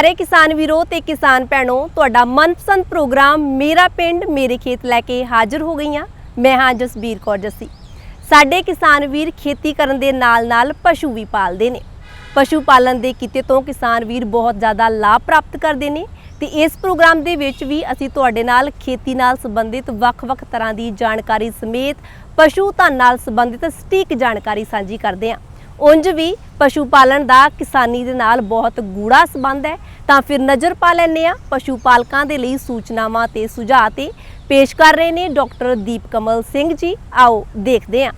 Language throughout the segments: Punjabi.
ਪਿਆਰੇ ਕਿਸਾਨ ਵੀਰੋ ਤੇ ਕਿਸਾਨ ਭੈਣੋ, ਤੁਹਾਡਾ ਮਨਪਸੰਦ ਪ੍ਰੋਗਰਾਮ ਮੇਰਾ ਪਿੰਡ, ਮੇਰੇ ਖੇਤ ਲੈ ਕੇ ਹਾਜ਼ਰ ਹੋ ਗਈ ਹਾਂ ਮੈਂ ਹਾਂ ਜਸਬੀਰ ਕੌਰ ਜੱਸੀ। ਸਾਡੇ ਕਿਸਾਨ ਵੀਰ ਖੇਤੀ ਕਰਨ ਦੇ ਨਾਲ-ਨਾਲ ਪਸ਼ੂ ਵੀ ਪਾਲਦੇ ਨੇ। ਪਸ਼ੂ ਪਾਲਣ ਦੇ ਕਿੱਤੇ ਤੋਂ ਕਿਸਾਨ ਵੀਰ ਬਹੁਤ ਜ਼ਿਆਦਾ ਲਾਭ ਪ੍ਰਾਪਤ ਕਰਦੇ ਨੇ ਤੇ ਇਸ ਪ੍ਰੋਗਰਾਮ ਦੇ ਵਿੱਚ ਵੀ ਅਸੀਂ ਤੁਹਾਡੇ ਨਾਲ ਖੇਤੀ ਨਾਲ ਸੰਬੰਧਿਤ ਵੱਖ-ਵੱਖ ਤਰ੍ਹਾਂ ਦੀ ਜਾਣਕਾਰੀ ਸਮੇਤ ਪਸ਼ੂ ਧਨ ਨਾਲ ਸੰਬੰਧਿਤ ਸਟੀਕ ਜਾਣਕਾਰੀ ਸਾਂਝੀ ਕਰਦੇ ਹਾਂ। ਉਂਝ ਵੀ ਪਸ਼ੂ ਪਾਲਣ ਦਾ ਕਿਸਾਨੀ ਦੇ ਨਾਲ ਬਹੁਤ ਗੂੜਾ ਸੰਬੰਧ ਹੈ। ਤਾਂ ਫਿਰ ਨਜ਼ਰ ਪਾ ਲੈਂਦੇ ਆ ਪਸ਼ੂ ਪਾਲਕਾਂ ਦੇ ਲਈ ਸੂਚਨਾਵਾਂ ਤੇ ਸੁਝਾਅ ਤੇ ਪੇਸ਼ ਕਰ ਰਹੇ ਨੇ ਡਾਕਟਰ ਦੀਪ ਕਮਲ ਸਿੰਘ ਜੀ। ਆਓ ਦੇਖਦੇ ਹਾਂ।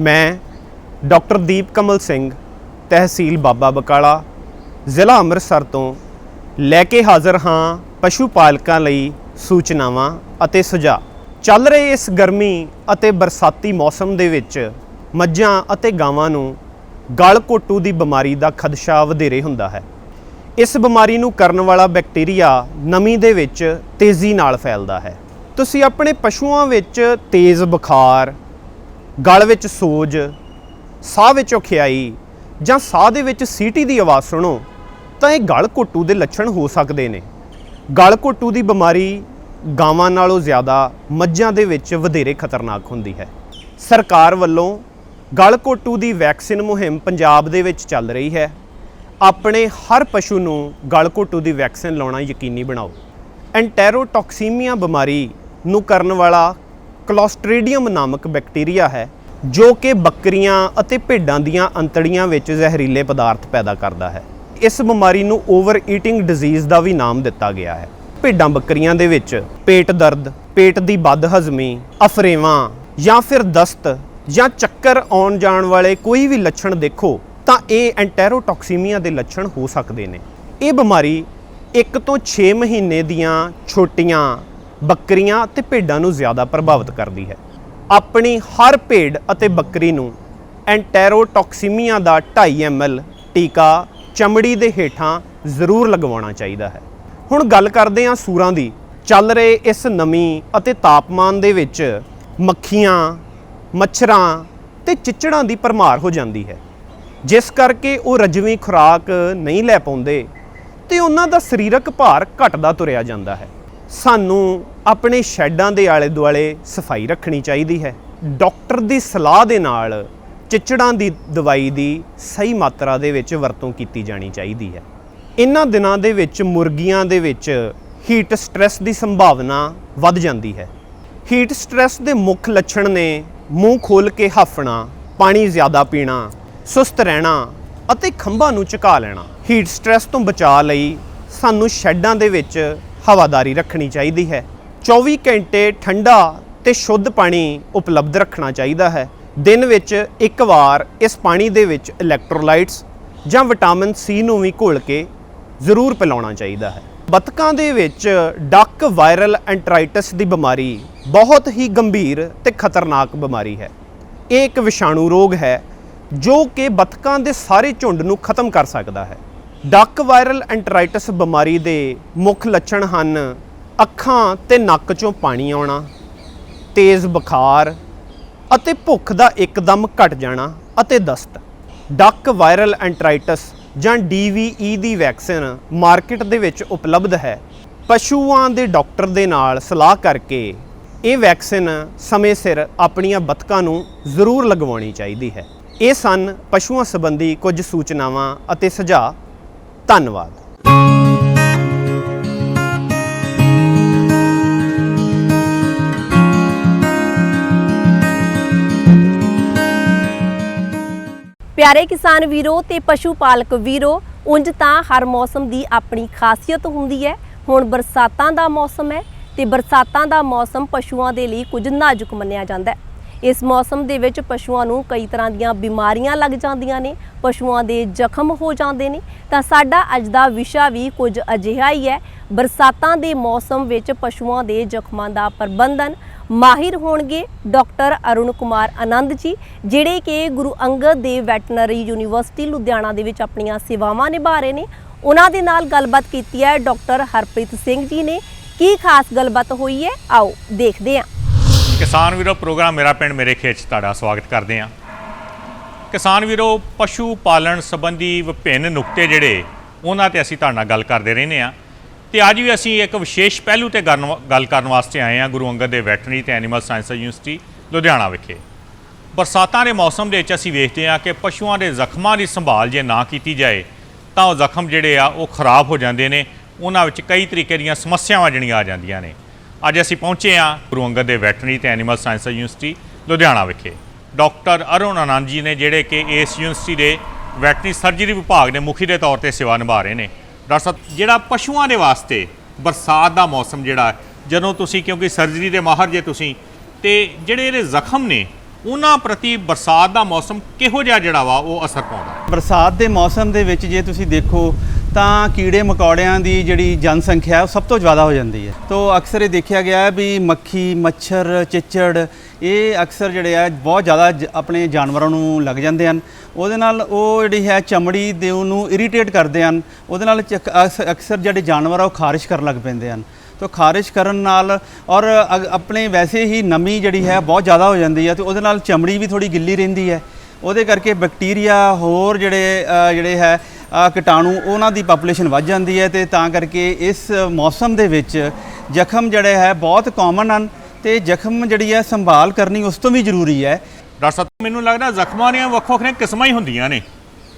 ਮੈਂ ਡਾਕਟਰ ਦੀਪ ਕਮਲ ਸਿੰਘ, ਤਹਿਸੀਲ ਬਾਬਾ ਬਕਾਲਾ, ਜ਼ਿਲ੍ਹਾ ਅੰਮ੍ਰਿਤਸਰ ਤੋਂ ਲੈ ਕੇ ਹਾਜ਼ਰ ਹਾਂ ਪਸ਼ੂ ਪਾਲਕਾਂ ਲਈ ਸੂਚਨਾਵਾਂ ਅਤੇ ਸੁਝਾਅ। ਚੱਲ ਰਹੇ ਇਸ ਗਰਮੀ ਅਤੇ ਬਰਸਾਤੀ ਮੌਸਮ ਦੇ ਵਿੱਚ ਮੱਝਾਂ ਅਤੇ ਗਾਵਾਂ ਨੂੰ ਗਲ ਘੋਟੂ ਦੀ ਬਿਮਾਰੀ ਦਾ ਖਦਸ਼ਾ ਵਧੇਰੇ ਹੁੰਦਾ ਹੈ। ਇਸ ਬਿਮਾਰੀ ਨੂੰ ਕਰਨ ਵਾਲਾ ਬੈਕਟੀਰੀਆ ਨਮੀ ਦੇ ਵਿੱਚ ਤੇਜ਼ੀ ਨਾਲ ਫੈਲਦਾ ਹੈ। ਤੁਸੀਂ ਆਪਣੇ ਪਸ਼ੂਆਂ ਵਿੱਚ ਤੇਜ਼ ਬੁਖਾਰ, ਗਲ ਵਿੱਚ ਸੋਜ, ਸਾਹ ਵਿੱਚ ਔਖਿਆਈ ਜਾਂ ਸਾਹ ਦੇ ਵਿੱਚ ਸੀਟੀ ਦੀ ਆਵਾਜ਼ ਸੁਣੋ। ਤਾਂ ਇਹ ਗਲ ਘੋਟੂ ਦੇ ਲੱਛਣ ਹੋ ਸਕਦੇ ਨੇ। ਗਲ ਘੋਟੂ ਦੀ ਬਿਮਾਰੀ ਗਾਵਾਂ ਨਾਲੋਂ ਜ਼ਿਆਦਾ ਮੱਝਾਂ ਦੇ ਵਿੱਚ ਵਧੇਰੇ ਖਤਰਨਾਕ ਹੁੰਦੀ ਹੈ। ਸਰਕਾਰ ਵੱਲੋਂ ਗਲ ਘੋਟੂ ਦੀ ਵੈਕਸੀਨ ਮੁਹਿੰਮ ਪੰਜਾਬ ਦੇ ਵਿੱਚ ਚੱਲ ਰਹੀ ਹੈ। ਆਪਣੇ ਹਰ ਪਸ਼ੂ ਨੂੰ ਗਲ ਘੋਟੂ ਦੀ ਵੈਕਸੀਨ ਲਾਉਣਾ ਯਕੀਨੀ ਬਣਾਓ। ਐਂਟੈਰੋਟੌਕਸੀਮੀਆ ਬਿਮਾਰੀ ਨੂੰ ਕਰਨ ਵਾਲਾ ਕਲੋਸਟ੍ਰੀਡੀਅਮ ਨਾਮਕ ਬੈਕਟੀਰੀਆ ਹੈ, ਜੋ ਕਿ ਬੱਕਰੀਆਂ ਅਤੇ ਭੇਡਾਂ ਦੀਆਂ ਅੰਤੜੀਆਂ ਵਿੱਚ ਜ਼ਹਿਰੀਲੇ ਪਦਾਰਥ ਪੈਦਾ ਕਰਦਾ ਹੈ। ਇਸ ਬਿਮਾਰੀ ਨੂੰ ਓਵਰ ਈਟਿੰਗ ਡਿਜ਼ੀਜ਼ ਦਾ ਵੀ ਨਾਮ ਦਿੱਤਾ ਗਿਆ ਹੈ। ਭੇਡਾਂ ਬੱਕਰੀਆਂ ਦੇ ਵਿੱਚ ਪੇਟ ਦਰਦ, ਪੇਟ ਦੀ ਬਦਹਜ਼ਮੀ, ਅਫਰੇਵਾਂ ਜਾਂ ਫਿਰ ਦਸਤ ਜਾਂ ਚੱਕਰ ਆਉਣ ਜਾਣ ਵਾਲੇ ਕੋਈ ਵੀ ਲੱਛਣ ਦੇਖੋ ਤਾਂ ਇਹ ਐਂਟੈਰੋਟੌਕਸੀਮੀਆ ਦੇ ਲੱਛਣ ਹੋ ਸਕਦੇ ਨੇ। ਇਹ ਬਿਮਾਰੀ 1 ਤੋਂ 6 ਮਹੀਨੇ ਦੀਆਂ ਛੋਟੀਆਂ ਬੱਕਰੀਆਂ ਤੇ ਭੇਡਾਂ ਨੂੰ ਜ਼ਿਆਦਾ ਪ੍ਰਭਾਵਿਤ ਕਰਦੀ ਹੈ। ਆਪਣੀ ਹਰ ਭੇਡ ਅਤੇ ਬੱਕਰੀ ਨੂੰ ਐਂਟੈਰੋਟੌਕਸੀਮੀਆ ਦਾ 2.5 ml ਟੀਕਾ ਚਮੜੀ ਦੇ ਹੇਠਾਂ ਜ਼ਰੂਰ ਲਗਵਾਉਣਾ ਚਾਹੀਦਾ ਹੈ। ਹੁਣ ਗੱਲ ਕਰਦੇ ਹਾਂ ਸੂਰਾਂ ਦੀ। ਚੱਲ ਰਹੇ ਇਸ ਨਮੀ ਅਤੇ ਤਾਪਮਾਨ ਦੇ ਵਿੱਚ ਮੱਖੀਆਂ, ਮੱਛਰਾਂ ਤੇ ਚਿੱਚੜਾਂ ਦੀ ਭਰਮਾਰ ਹੋ ਜਾਂਦੀ ਹੈ। ਜਿਸ ਕਰਕੇ ਉਹ ਰਜਵੀਂ ਖੁਰਾਕ ਨਹੀਂ ਲੈ ਪਾਉਂਦੇ ਤੇ ਉਹਨਾਂ ਦਾ ਸਰੀਰਕ ਭਾਰ ਘਟਦਾ ਤੁਰਿਆ ਜਾਂਦਾ ਹੈ। ਸਾਨੂੰ ਆਪਣੇ ਸ਼ੈੱਡਾਂ ਦੇ ਆਲੇ ਦੁਆਲੇ ਸਫ਼ਾਈ ਰੱਖਣੀ ਚਾਹੀਦੀ ਹੈ। ਡਾਕਟਰ ਦੀ ਸਲਾਹ ਦੇ ਨਾਲ ਚਿੱਚੜਾਂ ਦੀ ਦਵਾਈ ਦੀ ਸਹੀ ਮਾਤਰਾ ਦੇ ਵਿੱਚ ਵਰਤੋਂ ਕੀਤੀ ਜਾਣੀ ਚਾਹੀਦੀ ਹੈ। ਇਹਨਾਂ ਦਿਨਾਂ ਦੇ ਵਿੱਚ ਮੁਰਗੀਆਂ ਦੇ ਵਿੱਚ ਹੀਟ ਸਟ੍ਰੈਸ ਦੀ ਸੰਭਾਵਨਾ ਵੱਧ ਜਾਂਦੀ ਹੈ। ਹੀਟ ਸਟ੍ਰੈਸ ਦੇ ਮੁੱਖ ਲੱਛਣ ਨੇ ਮੂੰਹ ਖੋਲ ਕੇ ਹੱਫਣਾ, ਪਾਣੀ ਜ਼ਿਆਦਾ ਪੀਣਾ, ਸੁਸਤ ਰਹਿਣਾ ਅਤੇ ਖੰਭਾਂ ਨੂੰ ਝੁਕਾ ਲੈਣਾ। ਹੀਟ ਸਟ੍ਰੈਸ ਤੋਂ ਬਚਾਅ ਲਈ ਸਾਨੂੰ ਸ਼ੈੱਡਾਂ ਦੇ ਵਿੱਚ ਹਵਾਦਾਰੀ ਰੱਖਣੀ ਚਾਹੀਦੀ ਹੈ। 24 ਘੰਟੇ ਠੰਡਾ ਤੇ ਸ਼ੁੱਧ ਪਾਣੀ ਉਪਲਬਧ ਰੱਖਣਾ ਚਾਹੀਦਾ ਹੈ। ਦਿਨ ਵਿੱਚ ਇੱਕ ਵਾਰ ਇਸ ਪਾਣੀ ਦੇ ਵਿੱਚ ਇਲੈਕਟ੍ਰੋਲਾਈਟਸ ਜਾਂ ਵਿਟਾਮਿਨ ਸੀ ਨੂੰ ਵੀ ਘੋਲ ਕੇ ਜ਼ਰੂਰ ਪਿਲਾਉਣਾ ਚਾਹੀਦਾ ਹੈ। ਬਤਕਾਂ ਦੇ ਵਿੱਚ ਡੱਕ ਵਾਇਰਲ ਐਂਟਰਾਈਟਿਸ ਦੀ ਬਿਮਾਰੀ ਬਹੁਤ ਹੀ ਗੰਭੀਰ ਤੇ ਖਤਰਨਾਕ ਬਿਮਾਰੀ ਹੈ। ਇਹ ਇੱਕ ਵਿਸ਼ਾਣੂ ਰੋਗ ਹੈ ਜੋ ਕਿ ਬਤਕਾਂ ਦੇ ਸਾਰੇ ਝੁੰਡ ਨੂੰ ਖਤਮ ਕਰ ਸਕਦਾ ਹੈ। ਡੱਕ ਵਾਇਰਲ ਐਂਟਰਾਈਟਿਸ ਬਿਮਾਰੀ ਦੇ ਮੁੱਖ ਲੱਛਣ ਹਨ ਅੱਖਾਂ ਤੇ ਨੱਕ 'ਚੋਂ ਪਾਣੀ ਆਉਣਾ, ਤੇਜ਼ ਬੁਖਾਰ ਅਤੇ ਭੁੱਖ ਦਾ ਇੱਕਦਮ ਘਟ ਜਾਣਾ ਅਤੇ ਦਸਤ। ਡੱਕ ਵਾਇਰਲ ਐਂਟਰਾਈਟਸ ਜਾਂ DVE ਦੀ ਵੈਕਸੀਨ ਮਾਰਕੀਟ ਦੇ ਵਿੱਚ ਉਪਲਬਧ ਹੈ। ਪਸ਼ੂਆਂ ਦੇ ਡਾਕਟਰ ਦੇ ਨਾਲ ਸਲਾਹ ਕਰਕੇ ਇਹ ਵੈਕਸੀਨ ਸਮੇਂ ਸਿਰ ਆਪਣੀਆਂ ਬਤਕਾਂ ਨੂੰ ਜ਼ਰੂਰ ਲਗਵਾਉਣੀ ਚਾਹੀਦੀ ਹੈ। ਇਹ ਸਨ ਪਸ਼ੂਆਂ ਸੰਬੰਧੀ ਕੁਝ ਸੂਚਨਾਵਾਂ ਅਤੇ ਸੁਝਾਅ। ਧੰਨਵਾਦ। ਪਿਆਰੇ ਕਿਸਾਨ ਵੀਰੋ ਤੇ ਪਸ਼ੂ ਪਾਲਕ ਵੀਰੋ, ਉਂਝ ਤਾਂ ਹਰ ਮੌਸਮ ਦੀ ਆਪਣੀ ਖਾਸੀਅਤ ਹੁੰਦੀ ਹੈ। ਹੁਣ ਬਰਸਾਤਾਂ ਦਾ ਮੌਸਮ ਹੈ ਤੇ ਬਰਸਾਤਾਂ ਦਾ ਮੌਸਮ ਪਸ਼ੂਆਂ ਦੇ ਲਈ ਕੁਝ ਨਾਜ਼ੁਕ ਮੰਨਿਆ ਜਾਂਦਾ ਹੈ। ਇਸ ਮੌਸਮ ਦੇ ਵਿੱਚ ਪਸ਼ੂਆਂ ਨੂੰ ਕਈ ਤਰ੍ਹਾਂ ਦੀਆਂ ਬਿਮਾਰੀਆਂ ਲੱਗ ਜਾਂਦੀਆਂ ਨੇ, ਪਸ਼ੂਆਂ ਦੇ ਜ਼ਖਮ ਹੋ ਜਾਂਦੇ ਨੇ। ਤਾਂ ਸਾਡਾ ਅੱਜ ਦਾ ਵਿਸ਼ਾ ਵੀ ਕੁਝ ਅਜਿਹਾ ਹੀ ਹੈ। ਬਰਸਾਤਾਂ ਦੇ ਮੌਸਮ ਵਿੱਚ ਪਸ਼ੂਆਂ ਦੇ ਜ਼ਖਮਾਂ ਦਾ ਪ੍ਰਬੰਧਨ ਮਾਹਿਰ ਹੋਣਗੇ ਡਾਕਟਰ ਅਰੁਣ ਕੁਮਾਰ ਆਨੰਦ ਜੀ, ਜਿਹੜੇ ਕਿ ਗੁਰੂ ਅੰਗਦ ਦੇਵ ਵੈਟਰਨਰੀ ਯੂਨੀਵਰਸਿਟੀ ਲੁਧਿਆਣਾ ਦੇ ਵਿੱਚ ਆਪਣੀਆਂ ਸੇਵਾਵਾਂ ਨਿਭਾ ਰਹੇ ਨੇ। ਉਹਨਾਂ ਦੇ ਨਾਲ ਗੱਲਬਾਤ ਕੀਤੀ ਹੈ ਡਾਕਟਰ ਹਰਪ੍ਰੀਤ ਸਿੰਘ ਜੀ ਨੇ। ਕੀ ਖਾਸ ਗੱਲਬਾਤ ਹੋਈ ਹੈ? ਆਓ ਦੇਖਦੇ ਹਾਂ। ਕਿਸਾਨ ਵੀਰੋ, ਪ੍ਰੋਗਰਾਮ ਮੇਰਾ ਪਿੰਡ ਮੇਰੇ ਖੇਤ 'ਚ ਤੁਹਾਡਾ ਸਵਾਗਤ ਕਰਦੇ ਹਾਂ। ਕਿਸਾਨ ਵੀਰੋ, ਪਸ਼ੂ ਪਾਲਣ ਸੰਬੰਧੀ ਵਿਭਿੰਨ ਨੁਕਤੇ ਜਿਹੜੇ, ਉਹਨਾਂ ਤੇ ਅਸੀਂ ਤੁਹਾਡੇ ਨਾਲ ਗੱਲ ਕਰਦੇ ਰਹਿੰਦੇ ਹਾਂ। ਤੇ ਅੱਜ ਵੀ ਅਸੀਂ ਇੱਕ ਵਿਸ਼ੇਸ਼ ਪਹਿਲੂ ਤੇ ਕਰਨ- ਗੱਲ ਕਰਨ ਵਾਸਤੇ ਆਏ ਹਾਂ ਗੁਰੂ ਅੰਗਦ ਦੇ ਵੈਟਰਨਰੀ ਤੇ ਐਨੀਮਲ ਸਾਇੰਸ ਯੂਨੀਵਰਸਿਟੀ ਲੁਧਿਆਣਾ ਵਿਖੇ। ਬਰਸਾਤਾਂ ਦੇ ਮੌਸਮ ਦੇ ਵਿੱਚ ਅਸੀਂ ਵੇਖਦੇ ਹਾਂ ਕਿ ਪਸ਼ੂਆਂ ਦੇ ਜ਼ਖਮਾਂ ਦੀ ਸੰਭਾਲ ਜੇ ਨਾ ਕੀਤੀ ਜਾਏ, ਤਾਂ ਉਹ ਜ਼ਖਮ ਜਿਹੜੇ ਆ, ਉਹ ਖਰਾਬ ਹੋ ਜਾਂਦੇ ਨੇ। ਉਹਨਾਂ ਵਿੱਚ ਕਈ ਤਰੀਕੇ ਦੀਆਂ ਸਮੱਸਿਆਵਾਂ ਜਿਹੜੀਆਂ ਆ ਜਾਂਦੀਆਂ ਨੇ। ਅੱਜ ਅਸੀਂ ਪਹੁੰਚੇ ਹਾਂ ਗੁਰੂ ਅੰਗਦ ਦੇ ਵੈਟਰਨਰੀ ਤੇ ਐਨੀਮਲ ਸਾਇੰਸ ਯੂਨੀਵਰਸਿਟੀ ਲੁਧਿਆਣਾ ਵਿਖੇ। ਡਾਕਟਰ ਅਰੁਣ ਆਨੰਦ ਜੀ ਨੇ ਜਿਹੜੇ ਕਿ ਇਸ ਯੂਨੀਵਰਸਿਟੀ ਦੇ ਵੈਟਰਨਰੀ ਸਰਜਰੀ ਵਿਭਾਗ ਦੇ ਮੁਖੀ ਦੇ ਤੌਰ ਤੇ ਸੇਵਾ ਨਿਭਾ ਰਹੇ ਨੇ। ਡਾਕਟਰ ਸਾਹਿਬ, ਜਿਹੜਾ ਪਸ਼ੂਆਂ ਦੇ ਵਾਸਤੇ ਬਰਸਾਤ ਦਾ ਮੌਸਮ ਜਿਹੜਾ ਜਦੋਂ ਤੁਸੀਂ, ਕਿਉਂਕਿ ਸਰਜਰੀ ਦੇ ਮਾਹਰ ਜੇ ਤੁਸੀਂ, ਤੇ ਜਿਹੜੇ ਇਹਦੇ ਜ਼ਖਮ ਨੇ, ਉਹਨਾਂ ਪ੍ਰਤੀ ਬਰਸਾਤ ਦਾ ਮੌਸਮ ਕਿਹੋ ਜਿਹਾ ਜਿਹੜਾ ਵਾ, ਉਹ ਅਸਰ ਪਾਉਂਦਾ ਬਰਸਾਤ ਦੇ ਮੌਸਮ ਦੇ ਵਿੱਚ ਜੇ ਤੁਸੀਂ ਦੇਖੋ, ਤਾਂ ਕੀੜੇ ਮਕੌੜਿਆਂ ਦੀ ਜਿਹੜੀ ਜਨਸੰਖਿਆ, ਉਹ ਸਭ ਤੋਂ ਜ਼ਿਆਦਾ ਹੋ ਜਾਂਦੀ ਹੈ। ਤੋ ਅਕਸਰ ਇਹ ਦੇਖਿਆ ਗਿਆ ਹੈ ਵੀ ਮੱਖੀ, ਮੱਛਰ, ਚਿੱਚੜ ਇਹ ਅਕਸਰ ਜਿਹੜੇ ਆ ਬਹੁਤ ਜ਼ਿਆਦਾ ਜ- ਆਪਣੇ ਜਾਨਵਰਾਂ ਨੂੰ ਲੱਗ ਜਾਂਦੇ ਹਨ। ਉਹਦੇ ਨਾਲ ਉਹ ਜਿਹੜੀ ਹੈ ਚਮੜੀ ਦੇ ਉਹਨੂੰ ਇਰੀਟੇਟ ਕਰਦੇ ਹਨ। ਉਹਦੇ ਨਾਲ ਚੱਕ- ਅਕਸ- ਅਕਸਰ ਜਿਹੜੇ ਜਾਨਵਰ ਆ ਉਹ ਖਾਰਿਸ਼ ਕਰਨ ਲੱਗ ਪੈਂਦੇ ਹਨ। ਤੋ ਖਾਰਿਸ਼ ਕਰਨ ਨਾਲ ਔਰ ਅਗ- ਆਪਣੇ ਵੈਸੇ ਹੀ ਨਮੀ ਜਿਹੜੀ ਹੈ ਬਹੁਤ ਜ਼ਿਆਦਾ ਹੋ ਜਾਂਦੀ ਹੈ ਤੇ ਉਹਦੇ ਨਾਲ ਚਮੜੀ ਵੀ ਥੋੜੀ ਗਿੱਲੀ ਰਹਿੰਦੀ ਹੈ। ਉਹਦੇ ਕਰਕੇ ਬੈਕਟੀਰੀਆ ਹੋਰ ਜਿਹੜੇ ਅ, ਜਿਹੜੇ ਹੈ ਅ, ਕੀਟਾਣੂ ਉਹਨਾਂ ਦੀ ਪਾਪੂਲੇਸ਼ਨ ਵੱਧ ਜਾਂਦੀ ਹੈ ਤੇ ਤਾਂ ਕਰਕੇ ਇਸ ਮੌਸਮ ਦੇ ਵਿੱਚ ਜ਼ਖਮ ਜਿਹੜੇ ਹੈ ਬਹੁਤ ਕਾਮਨ ਹਨ। ਤੇ ਜ਼ਖਮ ਜਿਹੜੀ ਹੈ ਸੰਭਾਲ ਕਰਨੀ ਉਸ ਤੋਂ ਵੀ ਜ਼ਰੂਰੀ ਹੈ। ਡਾਕਟਰ ਸਾਹਿਬ ਮੈਨੂੰ ਲੱਗਦਾ ਜ਼ਖਮਾਂ ਦੀਆਂ ਵੱਖੋ ਵੱਖਰੀਆਂ ਕਿਸਮਾਂ ਹੀ ਹੁੰਦੀਆਂ ਨੇ।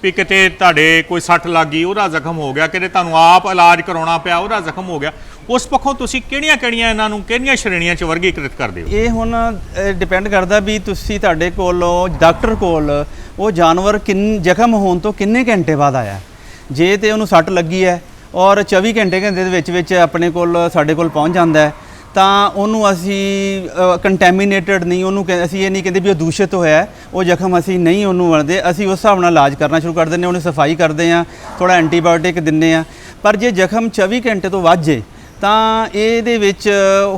ਵੀ ਕਿਤੇ ਤੁਹਾਡੇ ਕੋਈ ਸੱਟ ਲੱਗ ਗਈ ਉਹਦਾ ਜ਼ਖਮ ਹੋ ਗਿਆ ਕਿਤੇ ਤੁਹਾਨੂੰ ਆਪ ਇਲਾਜ ਕਰਾਉਣਾ ਪਿਆ ਉਹਦਾ ਜ਼ਖਮ ਹੋ ਗਿਆ। ਉਸ ਪੱਖੋਂ ਤੁਸੀਂ ਕਿਹੜੀਆਂ ਕਿਹੜੀਆਂ ਇਹਨਾਂ ਨੂੰ ਕਿਹੜੀਆਂ ਸ਼੍ਰੇਣੀਆਂ 'ਚ ਵਰਗੀਕ੍ਰਿਤ ਕਰਦੇ ਹੋ? ਇਹ ਹੁਣ ਡਿਪੈਂਡ ਕਰਦਾ ਵੀ ਤੁਸੀਂ ਤੁਹਾਡੇ ਕੋਲੋਂ ਡਾਕਟਰ ਕੋਲ ਉਹ ਜਾਨਵਰ ਕਿੰਨ ਜ਼ਖਮ ਹੋਣ ਤੋਂ ਕਿੰਨੇ ਘੰਟੇ ਬਾਅਦ ਆਇਆ? ਜੇ ਤੇ ਉਹਨੂੰ ਸੱਟ ਲੱਗੀ ਹੈ ਔਰ 24 ਘੰਟੇ ਘੰਟੇ ਦੇ ਵਿੱਚ ਵਿੱਚ ਆਪਣੇ ਕੋਲ ਸਾਡੇ ਕੋਲ ਪਹੁੰਚ ਜਾਂਦਾ ਹੈ ਤਾਂ ਉਹਨੂੰ ਅਸੀਂ ਕੰਟੈਮੀਨੇਟਡ ਨਹੀਂ, ਉਹਨੂੰ ਕਹਿ- ਅਸੀਂ ਇਹ ਨਹੀਂ ਕਹਿੰਦੇ ਵੀ ਉਹ ਦੂਸ਼ਿਤ ਹੋਇਆ ਉਹ ਜ਼ਖਮ ਅਸੀਂ ਨਹੀਂ ਉਹਨੂੰ ਵੜਦੇ ਅਸੀਂ ਉਸ ਹਿਸਾਬ ਨਾਲ ਇਲਾਜ ਕਰਨਾ ਸ਼ੁਰੂ ਕਰ ਦਿੰਦੇ ਉਹਨੂੰ ਸਫ਼ਾਈ ਕਰਦੇ ਹਾਂ ਥੋੜਾ ਐਂਟੀਬਾਇਓਟਿਕ ਦਿੰਦੇ ਹਾਂ। ਪਰ ਜੇ ਜ਼ਖਮ 24 ਘੰਟੇ ਤੋਂ ਵੱਧ ਜੇ, ਤਾਂ ਇਹਦੇ ਵਿੱਚ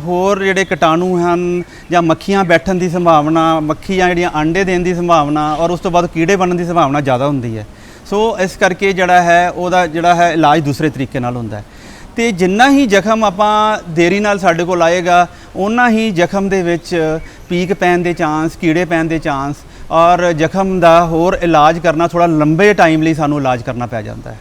ਹੋਰ ਜਿਹੜੇ ਕੀਟਾਣੂ ਹਨ ਜਾਂ ਮੱਖੀਆਂ ਬੈਠਣ ਦੀ ਸੰਭਾਵਨਾ, ਮੱਖੀਆਂ ਜਿਹੜੀਆਂ ਆਂਡੇ ਦੇਣ ਦੀ ਸੰਭਾਵਨਾ ਔਰ ਉਸ ਤੋਂ ਬਾਅਦ ਕੀੜੇ ਬਣਨ ਦੀ ਸੰਭਾਵਨਾ ਜ਼ਿਆਦਾ ਹੁੰਦੀ ਹੈ। ਸੋ ਇਸ ਕਰਕੇ ਜਿਹੜਾ ਹੈ, ਉਹਦਾ ਜਿਹੜਾ ਹੈ ਇਲਾਜ ਦੂਸਰੇ ਤਰੀਕੇ ਨਾਲ ਹੁੰਦਾ ਹੈ। ਤੇ ਜਿੰਨਾ ਹੀ ਜ਼ਖਮ ਆਪਾਂ ਦੇਰੀ ਨਾਲ ਸਾਡੇ ਕੋਲ ਆਏਗਾ ਉਹਨਾਂ ਹੀ ਜ਼ਖਮ ਦੇ ਵਿੱਚ ਪੀਕ ਪੈਣ ਦੇ ਚਾਂਸ, ਕੀੜੇ ਪੈਣ ਦੇ ਚਾਂਸ ਔਰ ਜ਼ਖਮ ਦਾ ਹੋਰ ਇਲਾਜ ਕਰਨਾ ਥੋੜਾ ਲੰਬੇ ਟਾਈਮ ਲਈ ਸਾਨੂੰ ਇਲਾਜ ਕਰਨਾ ਪੈ ਜਾਂਦਾ ਹੈ।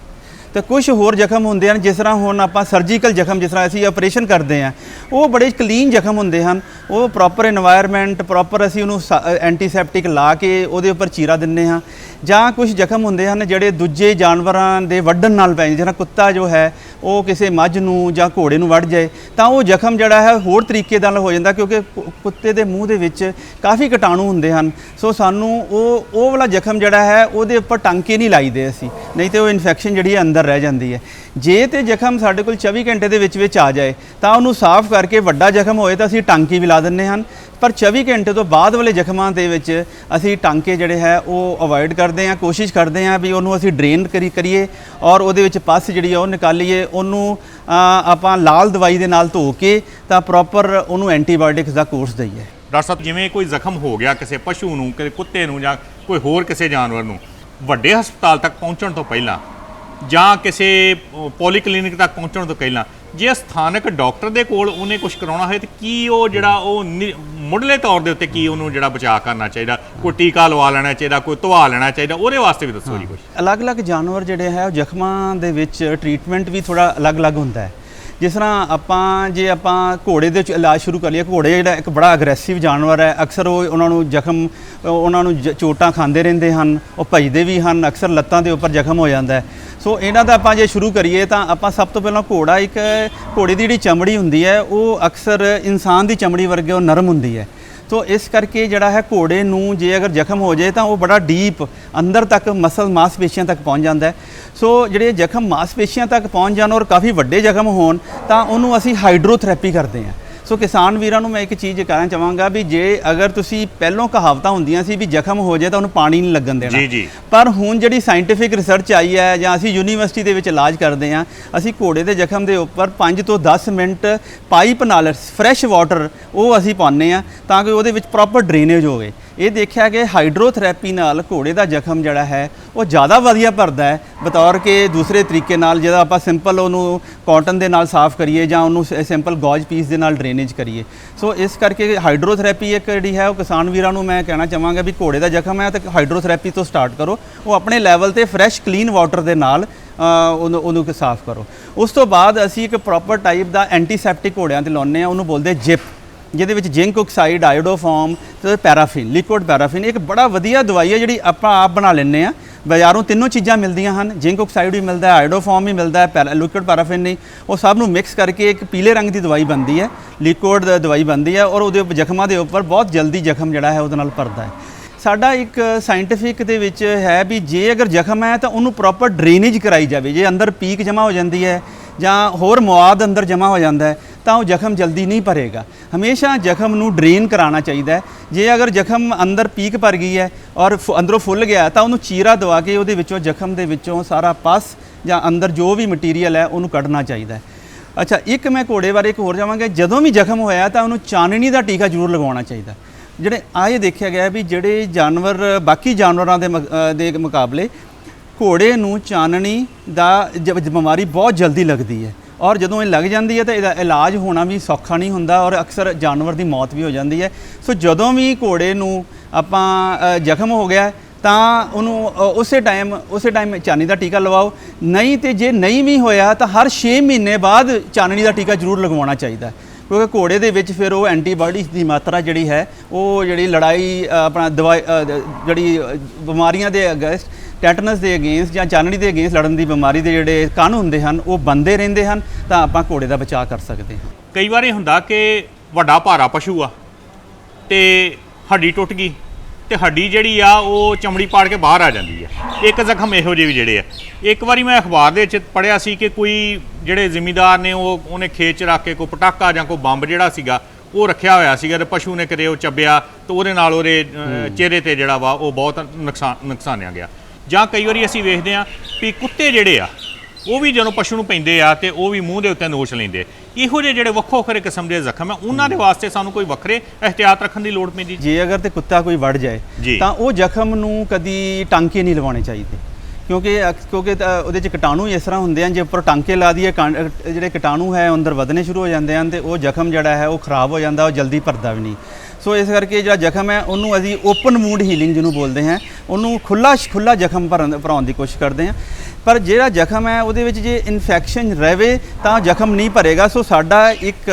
ਤੇ ਕੁਝ ਹੋਰ ਜ਼ਖਮ ਹੁੰਦੇ ਹਨ, ਜਿਸ ਤਰ੍ਹਾਂ ਹੁਣ ਆਪਾਂ ਸਰਜੀਕਲ ਜ਼ਖਮ ਜਿਸ ਤਰ੍ਹਾਂ ਅਸੀਂ ਆਪਰੇਸ਼ਨ ਕਰਦੇ ਆ ਉਹ ਬੜੇ ਕਲੀਨ ਜ਼ਖਮ ਹੁੰਦੇ ਹਨ, ਉਹ ਪ੍ਰੋਪਰ এনवायरमेंट ਪ੍ਰੋਪਰ ਅਸੀਂ ਉਹਨੂੰ ਐਂਟੀਸੈਪਟਿਕ ਲਾ ਕੇ ਉਹਦੇ ਉੱਪਰ ਚੀਰਾ ਦਿੰਨੇ ਆ ਜਾਂ ਕੁਝ ਜ਼ਖਮ ਹੁੰਦੇ ਹਨ ਜਿਹੜੇ ਦੂਜੇ ਜਾਨਵਰਾਂ ਦੇ ਵੱਢਣ ਨਾਲ ਪੈ ਜਾਂਦੇ ਜਿਹੜਾ ਕੁੱਤਾ ਜੋ ਹੈ, ਉਹ ਕਿਸੇ ਮੱਝ ਨੂੰ ਜਾਂ ਘੋੜੇ ਨੂੰ ਵੱਢ ਜਾਏ, ਤਾਂ ਉਹ ਜ਼ਖਮ ਜਿਹੜਾ ਹੈ ਹੋਰ ਤਰੀਕੇ ਨਾਲ ਹੋ ਜਾਂਦਾ ਕਿਉਂਕਿ ਕੁ- ਕੁੱਤੇ ਦੇ ਮੂੰਹ ਦੇ ਵਿੱਚ ਕਾਫੀ ਕੀਟਾਣੂ ਹੁੰਦੇ ਹਨ। ਸੋ ਸਾਨੂੰ ਉਹ ਉਹ ਵਾਲਾ ਜ਼ਖਮ ਜਿਹੜਾ ਹੈ, ਉਹਦੇ ਉੱਪਰ ਟਾਂਕੇ ਨਹੀਂ ਲਾਈਦੇ ਅਸੀਂ, ਨਹੀਂ ਤੇ ਉਹ ਇਨਫੈਕਸ਼ਨ ਜਿਹੜੀ ਹੈ ਅੰਦਰ ਰਹਿ ਜਾਂਦੀ ਹੈ। ਜੇ ਤੇ ਜ਼ਖਮ ਸਾਡੇ ਕੋਲ 24 ਘੰਟੇ ਦੇ ਵਿੱਚ ਵਿੱਚ ਆ ਜਾਏ, ਤਾਂ ਉਹਨੂੰ ਸਾਫ਼ ਕਰਕੇ ਵੱਡਾ ਜ਼ਖਮ ਹੋਏ ਤਾਂ ਅਸੀਂ ਟਾਂਕੀ ਵੀ ਲਾ ਦਿੰਨੇ ਹਨ। ਪਰ 24 ਘੰਟੇ ਤੋਂ ਬਾਅਦ ਵਾਲੇ ਜ਼ਖਮਾਂ ਦੇ ਵਿੱਚ ਅਸੀਂ ਟਾਂਕੇ ਜਿਹੜੇ ਹੈ ਉਹ ਅਵੋਇਡ ਕਰਦੇ ਹਾਂ, ਕੋਸ਼ਿਸ਼ ਕਰਦੇ ਹਾਂ ਵੀ ਉਹਨੂੰ ਅਸੀਂ ਡਰੇਨ ਕਰੀ, ਕਰੀਏ ਔਰ ਉਹਦੇ ਵਿੱਚ ਪਸ ਜਿਹੜੀ ਆ ਉਹ ਨਿਕਾਲੀਏ, ਉਹਨੂੰ ਆਪਾਂ ਲਾਲ ਦਵਾਈ ਦੇ ਨਾਲ ਧੋ ਕੇ ਤਾਂ ਪ੍ਰੋਪਰ ਉਹਨੂੰ ਐਂਟੀਬਾਇਓਟਿਕਸ ਦਾ ਕੋਰਸ ਦਈਏ। ਡਾਕਟਰ ਸਾਹਿਬ, ਜਿਵੇਂ ਕੋਈ ਜ਼ਖਮ ਹੋ ਗਿਆ ਕਿਸੇ ਪਸ਼ੂ ਨੂੰ, ਕਿਸੇ ਕੁੱਤੇ ਨੂੰ ਜਾਂ ਕੋਈ ਹੋਰ ਕਿਸੇ ਜਾਨਵਰ ਨੂੰ, ਵੱਡੇ ਹਸਪਤਾਲ ਤੱਕ ਪਹੁੰਚਣ ਤੋਂ ਪਹਿਲਾਂ ਜਾਂ ਕਿਸੇ ਪੋਲੀਕਲੀਨਿਕ ਤੱਕ ਪਹੁੰਚਣ ਤੋਂ ਪਹਿਲਾਂ ਜੇ ਸਥਾਨਕ ਡਾਕਟਰ ਦੇ ਕੋਲ ਉਹਨੇ ਕੁਝ ਕਰਾਉਣਾ ਹੋਏ ਤੇ ਕੀ ਉਹ ਜਿਹੜਾ ਉਹ ਨਿ- ਮੁੱਢਲੇ ਤੌਰ ਦੇ ਉੱਤੇ ਕੀ ਉਹਨੂੰ ਜਿਹੜਾ ਬਚਾਅ ਕਰਨਾ ਚਾਹੀਦਾ? ਕੋਈ ਟੀਕਾ ਲਵਾ ਲੈਣਾ ਚਾਹੀਦਾ ਕੋਈ ਧਵਾ ਲੈਣਾ ਚਾਹੀਦਾ ਉਹਦੇ ਵਾਸਤੇ ਵੀ ਦੱਸੋ ਜੀ ਕੁਝ ਅਲੱਗ-ਅਲੱਗ ਜਾਨਵਰ ਜਿਹੜੇ ਹੈ ਉਹ ਜ਼ਖਮਾਂ ਦੇ ਵਿੱਚ ਟ੍ਰੀਟਮੈਂਟ ਵੀ ਥੋੜਾ ਅਲੱਗ-ਅਲੱਗ ਹੁੰਦਾ ਹੈ। ਜਿਸ ਤਰ੍ਹਾਂ ਆਪਾਂ ਜੇ ਆਪਾਂ ਘੋੜੇ ਦੇ ਇਲਾਜ ਸ਼ੁਰੂ ਕਰ ਲਈਏ, ਘੋੜੇ ਜਿਹੜਾ ਇੱਕ ਬੜਾ ਅਗਰੈਸਿਵ ਜਾਨਵਰ ਹੈ, ਅਕਸਰ ਉਹ ਉਹਨਾਂ ਨੂੰ ਜ਼ਖਮ, ਉਹਨਾਂ ਨੂੰ ਜ- ਚੋਟਾਂ ਖਾਂਦੇ ਰਹਿੰਦੇ ਹਨ, ਉਹ ਭਜਦੇ ਵੀ ਹਨ, ਅਕਸਰ ਲੱਤਾਂ ਦੇ ਉੱਪਰ ਜ਼ਖਮ ਹੋ ਜਾਂਦਾ ਹੈ। ਸੋ ਇਹਨਾਂ ਦਾ ਆਪਾਂ ਜੇ ਸ਼ੁਰੂ ਕਰੀਏ ਤਾਂ ਆਪਾਂ ਸਭ ਤੋਂ ਪਹਿਲਾਂ ਘੋੜਾ ਇੱਕ ਘੋੜੇ ਦੀ ਜਿਹੜੀ ਚਮੜੀ ਹੁੰਦੀ ਹੈ, ਉਹ ਅਕਸਰ ਇਨਸਾਨ ਦੀ ਚਮੜੀ ਵਰਗੇ ਉਹ ਨਰਮ ਹੁੰਦੀ ਹੈ। ਸੋ ਇਸ ਕਰਕੇ ਜਿਹੜਾ ਹੈ ਘੋੜੇ ਨੂੰ ਜੇ ਅਗਰ ਜ਼ਖਮ ਹੋ ਜਾਏ ਤਾਂ ਉਹ ਬੜਾ ਡੀਪ ਅੰਦਰ ਤੱਕ ਮਸਲ ਮਾਸਪੇਸ਼ੀਆਂ ਤੱਕ ਪਹੁੰਚ ਜਾਂਦਾ ਹੈ। ਸੋ ਜਿਹੜੇ ਜ਼ਖਮ ਮਾਸਪੇਸ਼ੀਆਂ ਤੱਕ ਪਹੁੰਚ ਜਾਣ ਔਰ ਕਾਫੀ ਵੱਡੇ ਜ਼ਖਮ ਹੋਣ ਤਾਂ ਉਹਨੂੰ ਅਸੀਂ ਹਾਈਡਰੋਥੈਰੇਪੀ ਕਰਦੇ ਹਾਂ। ਸੋ ਕਿਸਾਨ ਵੀਰਾਂ ਨੂੰ ਮੈਂ ਇੱਕ ਚੀਜ਼ ਕਹਿਣਾ ਚਾਹਾਂਗਾ ਵੀ ਜੇ ਅਗਰ ਤੁਸੀਂ ਪਹਿਲੋਂ ਕਹਾਵਤਾਂ ਹੁੰਦੀਆਂ ਸੀ ਵੀ ਜ਼ਖਮ ਹੋ ਜਾਏ ਤਾਂ ਉਹਨੂੰ ਪਾਣੀ ਨਹੀਂ ਲੱਗਣ ਦੇਣਾ ਜੀ, ਜੀ। ਪਰ ਹੁਣ ਜਿਹੜੀ ਸਾਇੰਟੀਫਿਕ ਰਿਸਰਚ ਆਈ ਹੈ ਜਾਂ ਅਸੀਂ ਯੂਨੀਵਰਸਿਟੀ ਦੇ ਵਿੱਚ ਇਲਾਜ ਕਰਦੇ ਹਾਂ ਅਸੀਂ ਘੋੜੇ ਦੇ ਜ਼ਖਮ ਦੇ ਉੱਪਰ 5 ਤੋਂ 10 ਮਿੰਟ ਪਾਈਪ ਨਾਲ ਫਰੈਸ਼ ਵਾਟਰ ਉਹ ਅਸੀਂ ਪਾਉਂਦੇ ਹਾਂ ਤਾਂ ਕਿ ਉਹਦੇ ਵਿੱਚ ਪ੍ਰੋਪਰ ਡਰੇਨੇਜ ਹੋਵੇ ਇਹ ਦੇਖਿਆ ਕਿ ਹਾਈਡਰੋਥੈਰੇਪੀ ਨਾਲ ਘੋੜੇ ਦਾ ਜ਼ਖਮ ਜਿਹੜਾ ਹੈ, ਉਹ ਜ਼ਿਆਦਾ ਵਧੀਆ ਭਰਦਾ ਹੈ। ਬਤੌਰ ਕਿ ਦੂਸਰੇ ਤਰੀਕੇ ਨਾਲ ਜਿਹੜਾ ਆਪਾਂ ਸਿੰਪਲ ਉਹਨੂੰ ਕਾਟਨ ਦੇ ਨਾਲ ਸਾਫ਼ ਕਰੀਏ ਜਾਂ ਉਹਨੂੰ ਸਿੰਪਲ ਗੌਜ ਪੀਸ ਦੇ ਨਾਲ ਡਰੇਨੇਜ ਕਰੀਏ। ਸੋ ਇਸ ਕਰਕੇ ਹਾਈਡਰੋਥੈਰੇਪੀ ਇੱਕ ਜਿਹੜੀ ਹੈ, ਉਹ ਕਿਸਾਨ ਵੀਰਾਂ ਨੂੰ ਮੈਂ ਕਹਿਣਾ ਚਾਹਾਂਗਾ ਵੀ ਘੋੜੇ ਦਾ ਜ਼ਖਮ ਹੈ ਤਾਂ ਹਾਈਡਰੋਥੈਰੇਪੀ ਤੋਂ ਸਟਾਰਟ ਕਰੋ। ਉਹ ਆਪਣੇ ਲੈਵਲ ਤੇ ਫਰੈਸ਼, ਕਲੀਨ ਵਾਟਰ ਦੇ ਨਾਲ ਉਹਨੂੰ ਉਹਨੂੰ ਕਿ ਸਾਫ਼ ਕਰੋ। ਉਸ ਤੋਂ ਬਾਅਦ ਅਸੀਂ ਇੱਕ ਪ੍ਰੋਪਰ ਟਾਈਪ ਦਾ ਐਂਟੀਸੈਪਟਿਕ ਘੋੜਿਆਂ ਤੇ ਲਾਉਂਦੇ ਆ ਉਹਨੂੰ ਬੋਲਦੇ ਜਿਪ। ਜਿਹਦੇ ਵਿੱਚ ਜ਼ਿੰਕ ਆਕਸਾਈਡ ਆਇਓਡੋਫਾਰਮ ਤੇ ਪੈਰਾਫਿਨ, ਲਿਕੁਇਡ ਪੈਰਾਫਿਨ ਇੱਕ ਬੜਾ ਵਧੀਆ ਦਵਾਈ ਹੈ ਜਿਹੜੀ ਆਪਾਂ ਆਪ ਬਣਾ ਲੈਂਦੇ ਆ ਬਾਜ਼ਾਰੋਂ ਤਿੰਨੋਂ ਚੀਜ਼ਾਂ ਮਿਲਦੀਆਂ ਹਨ। ਜ਼ਿੰਕ ਆਕਸਾਈਡ ਵੀ ਮਿਲਦਾ ਹੈ ਆਇਓਡੋਫਾਰਮ ਵੀ ਮਿਲਦਾ ਹੈ ਲਿਕੁਇਡ ਪੈਰਾਫਿਨ ਨਹੀਂ ਉਹ ਸਭ ਨੂੰ ਮਿਕਸ ਕਰਕੇ ਇੱਕ ਪੀਲੇ ਰੰਗ ਦੀ ਦਵਾਈ ਬਣਦੀ ਹੈ। ਲਿਕੁਇਡ ਦਵਾਈ ਬਣਦੀ ਹੈ ਔਰ ਉਹਦੇ ਜ਼ਖਮਾਂ ਦੇ ਉੱਪਰ ਬਹੁਤ ਜਲਦੀ ਜ਼ਖਮ ਜਿਹੜਾ ਹੈ ਉਹਦੇ ਨਾਲ ਭਰਦਾ ਹੈ। ਸਾਡਾ ਇੱਕ ਸਾਇੰਟੀਫਿਕ ਦੇ ਵਿੱਚ ਹੈ ਵੀ ਜੇ ਅਗਰ ਜ਼ਖਮ ਹੈ ਤਾਂ ਉਹਨੂੰ ਪ੍ਰੋਪਰ ਡਰੇਨੇਜ ਕਰਾਈ ਜਾਵੇ। ਜੇ ਅੰਦਰ ਪੀਕ ਜਮਾ ਹੋ ਜਾਂਦੀ ਹੈ ਜਾਂ ਹੋਰ ਮਵਾਦ ਅੰਦਰ ਜਮਾ ਹੋ ਜਾਂਦਾ ਹੈ ਤਾਂ ਉਹ ਜ਼ਖਮ ਜਲਦੀ ਨਹੀਂ ਭਰੇਗਾ। ਹਮੇਸ਼ਾ ਜ਼ਖਮ ਨੂੰ ਡਰੇਨ ਕਰਾਉਣਾ ਚਾਹੀਦਾ ਹੈ। ਜੇ ਅਗਰ ਜ਼ਖਮ ਅੰਦਰ ਪੀਕ ਭਰ ਗਈ ਹੈ ਔਰ ਫੁ- ਅੰਦਰੋਂ ਫੁੱਲ ਗਿਆ, ਤਾਂ ਉਹਨੂੰ ਚੀਰਾ ਦਵਾ ਕੇ ਉਹਦੇ ਵਿੱਚੋਂ, ਜ਼ਖਮ ਦੇ ਵਿੱਚੋਂ ਸਾਰਾ ਪਸ ਜਾਂ ਅੰਦਰ ਜੋ ਵੀ ਮਟੀਰੀਅਲ ਹੈ, ਉਹਨੂੰ ਕੱਢਣਾ ਚਾਹੀਦਾ ਹੈ। ਅੱਛਾ, ਇੱਕ ਮੈਂ ਘੋੜੇ ਬਾਰੇ ਇੱਕ ਹੋਰ ਜਾਵਾਂਗਾ। ਜਦੋਂ ਵੀ ਜ਼ਖਮ ਹੋਇਆ, ਤਾਂ ਉਹਨੂੰ ਚਾਨਣੀ ਦਾ ਟੀਕਾ ਜ਼ਰੂਰ ਲਗਾਉਣਾ ਚਾਹੀਦਾ। ਜਿਹੜੇ ਆ ਇਹ ਦੇਖਿਆ ਗਿਆ ਵੀ ਜਿਹੜੇ ਜਾਨਵਰ, ਬਾਕੀ ਜਾਨਵਰਾਂ ਦੇ ਮੁਕ- ਦੇ ਮੁਕਾਬਲੇ ਘੋੜੇ ਨੂੰ ਚਾਨਣੀ ਦਾ ਜ- ਬਿਮਾਰੀ ਬਹੁਤ ਜਲਦੀ ਲੱਗਦੀ ਹੈ। ਔਰ ਜਦੋਂ ਇਹ ਲੱਗ ਜਾਂਦੀ ਹੈ ਤਾਂ ਇਹਦਾ ਇਲਾਜ ਹੋਣਾ ਵੀ ਸੌਖਾ ਨਹੀਂ ਹੁੰਦਾ ਔਰ ਅਕਸਰ ਜਾਨਵਰ ਦੀ ਮੌਤ ਵੀ ਹੋ ਜਾਂਦੀ ਹੈ। ਸੋ ਜਦੋਂ ਵੀ ਘੋੜੇ ਨੂੰ ਆਪਾਂ ਜ਼ਖਮ ਹੋ ਗਿਆ, ਤਾਂ ਉਹਨੂੰ ਉਸੇ ਟਾਈਮ ਉਸੇ ਟਾਈਮ ਚਾਨੀ ਦਾ ਟੀਕਾ ਲਵਾਓ। ਨਹੀਂ ਤੇ ਜੇ ਨਹੀਂ ਵੀ ਹੋਇਆ ਤਾਂ ਹਰ 6 ਮਹੀਨੇ ਬਾਅਦ ਚਾਨਣੀ ਦਾ ਟੀਕਾ ਜ਼ਰੂਰ ਲਗਵਾਉਣਾ ਚਾਹੀਦਾ ਕਿਉਂਕਿ ਘੋੜੇ ਦੇ ਵਿੱਚ ਫਿਰ ਉਹ ਐਂਟੀਬਾਡੀਜ਼ ਦੀ ਮਾਤਰਾ ਜਿਹੜੀ ਹੈ, ਉਹ ਜਿਹੜੀ ਲੜਾਈ ਆਪਣਾ ਦਵਾਈ ਜਿਹੜੀ ਬਿਮਾਰੀਆਂ ਦੇ ਅਗੇਂਸਟ ਟੈਟਨਸ ਦੇ ਅਗੇਂਸਟ ਜਾਂ ਚਾਨਣੀ ਦੇ ਅਗੇਂਸਟ ਲੜਨ ਦੀ ਬਿਮਾਰੀ ਦੇ ਜਿਹੜੇ ਕਣ ਹੁੰਦੇ ਹਨ ਉਹ ਬੰਦੇ ਰਹਿੰਦੇ ਹਨ ਤਾਂ ਆਪਾਂ ਘੋੜੇ ਦਾ ਬਚਾਅ ਕਰ ਸਕਦੇ ਹਾਂ। ਕਈ ਵਾਰੀ ਹੁੰਦਾ ਕਿ ਵੱਡਾ ਭਾਰਾ ਪਸ਼ੂ ਆ ਤੇ ਹੱਡੀ ਟੁੱਟ ਗਈ ਤੇ ਹੱਡੀ ਜਿਹੜੀ ਆ ਉਹ ਚਮੜੀ ਪਾੜ ਕੇ ਬਾਹਰ ਆ ਜਾਂਦੀ ਹੈ ਇੱਕ ਜ਼ਖਮ ਇਹੋ ਜਿਹੇ ਵੀ ਜਿਹੜੇ ਆ। ਇੱਕ ਵਾਰੀ ਮੈਂ ਅਖਬਾਰ ਦੇ ਵਿੱਚ ਪੜਿਆ ਸੀ ਕਿ ਕੋਈ ਜਿਹੜੇ ਜ਼ਿਮੀਂਦਾਰ ਨੇ ਉਹ ਉਹਨੇ ਖੇਤ 'ਚ ਰੱਖ ਕੇ ਕੋਈ ਪਟਾਕਾ ਜਾਂ ਕੋਈ ਬੰਬ ਜਿਹੜਾ ਸੀਗਾ ਉਹ ਰੱਖਿਆ ਹੋਇਆ ਸੀਗਾ ਤੇ ਪਸ਼ੂ ਨੇ ਕਿਤੇ ਉਹ ਚੱਬਿਆ ਤੇ ਉਹਦੇ ਨਾਲ ਉਹਦੇ ਚਿਹਰੇ ਤੇ ਜਿਹੜਾ ਵਾ ਉਹ ਬਹੁਤ ਨੁਕਸਾਨ ਨੁਕਸਾਨਿਆ ਗਿਆ। ਜਾਂ ਕਈ ਵਾਰੀ ਅਸੀਂ ਵੇਖਦੇ ਆ ਵੀ ਕੁੱਤੇ ਜਿਹੜੇ ਆ ਉਹ ਵੀ ਜਦੋਂ ਪਸ਼ੂ ਨੂੰ ਪੈਂਦੇ ਆ ਤੇ ਉਹ ਵੀ ਮੂੰਹ ਦੇ ਉੱਤੇ ਨੋਚ ਲੈਂਦੇ। ਇਹੋ ਜਿਹੇ ਜਿਹੜੇ ਵੱਖੋ ਵੱਖਰੇ ਕਿਸਮ ਦੇ ਜ਼ਖਮ ਆ ਉਹਨਾਂ ਦੇ ਵਾਸਤੇ ਸਾਨੂੰ ਕੋਈ ਵੱਖਰੇ ਇhtiyਾਤ ਰੱਖਣ ਦੀ ਲੋੜ ਪੈਂਦੀ ਜੇ। ਅਗਰ ਤੇ ਕੁੱਤਾ ਕੋਈ ਵੜ। ਜਾਏ ਤਾਂ ਉਹ ਜ਼ਖਮ ਨੂੰ ਕਦੀ ਟਾਂਕੇ ਨਹੀਂ ਲਵਾਉਣੇ ਚਾਹੀਦੇ। ਕਿਉਂਕਿ ਕਿਉਂਕਿ ਉਹਦੇ ਚ ਕੀਟਾਣੂ ਇਸ ਤਰ੍ਹਾਂ ਹੁੰਦੇ ਹਨ ਜੇ ਉੱਪਰ ਟਾਂਕੇ ਲਾ ਦਈਏ ਜਿਹੜੇ ਕੀਟਾਣੂ ਹੈ ਅੰਦਰ ਵਧਣੇ ਸ਼ੁਰੂ ਹੋ ਜਾਂਦੇ ਹਨ ਤੇ ਉਹ ਜ਼ਖਮ ਜਿਹੜਾ ਹੈ ਉਹ ਖਰਾਬ ਹੋ ਜਾਂਦਾ ਉਹ ਜਲਦੀ ਭਰਦਾ ਵੀ ਨਹੀਂ। ਸੋ ਇਸ ਕਰਕੇ ਜਿਹੜਾ ਜ਼ਖਮ ਹੈ, ਉਹਨੂੰ ਅਸੀਂ ਓਪਨ ਮੂਡ ਹੀਲਿੰਗ ਜਿਹਨੂੰ ਬੋਲਦੇ ਹਾਂ, ਉਹਨੂੰ ਖੁੱਲਾ ਖੁੱਲਾ ਜ਼ਖਮ ਭਰਨ ਭਰਾਉਣ ਦੀ ਕੋਸ਼ਿਸ਼ ਕਰਦੇ ਹਾਂ। ਪਰ ਜਿਹੜਾ ਜ਼ਖਮ ਹੈ, ਉਹਦੇ ਵਿੱਚ ਜੇ ਇਨਫੈਕਸ਼ਨ ਰਹੇ ਤਾਂ ਜ਼ਖਮ ਨਹੀਂ ਭਰੇਗਾ। ਸੋ ਸਾਡਾ ਇੱਕ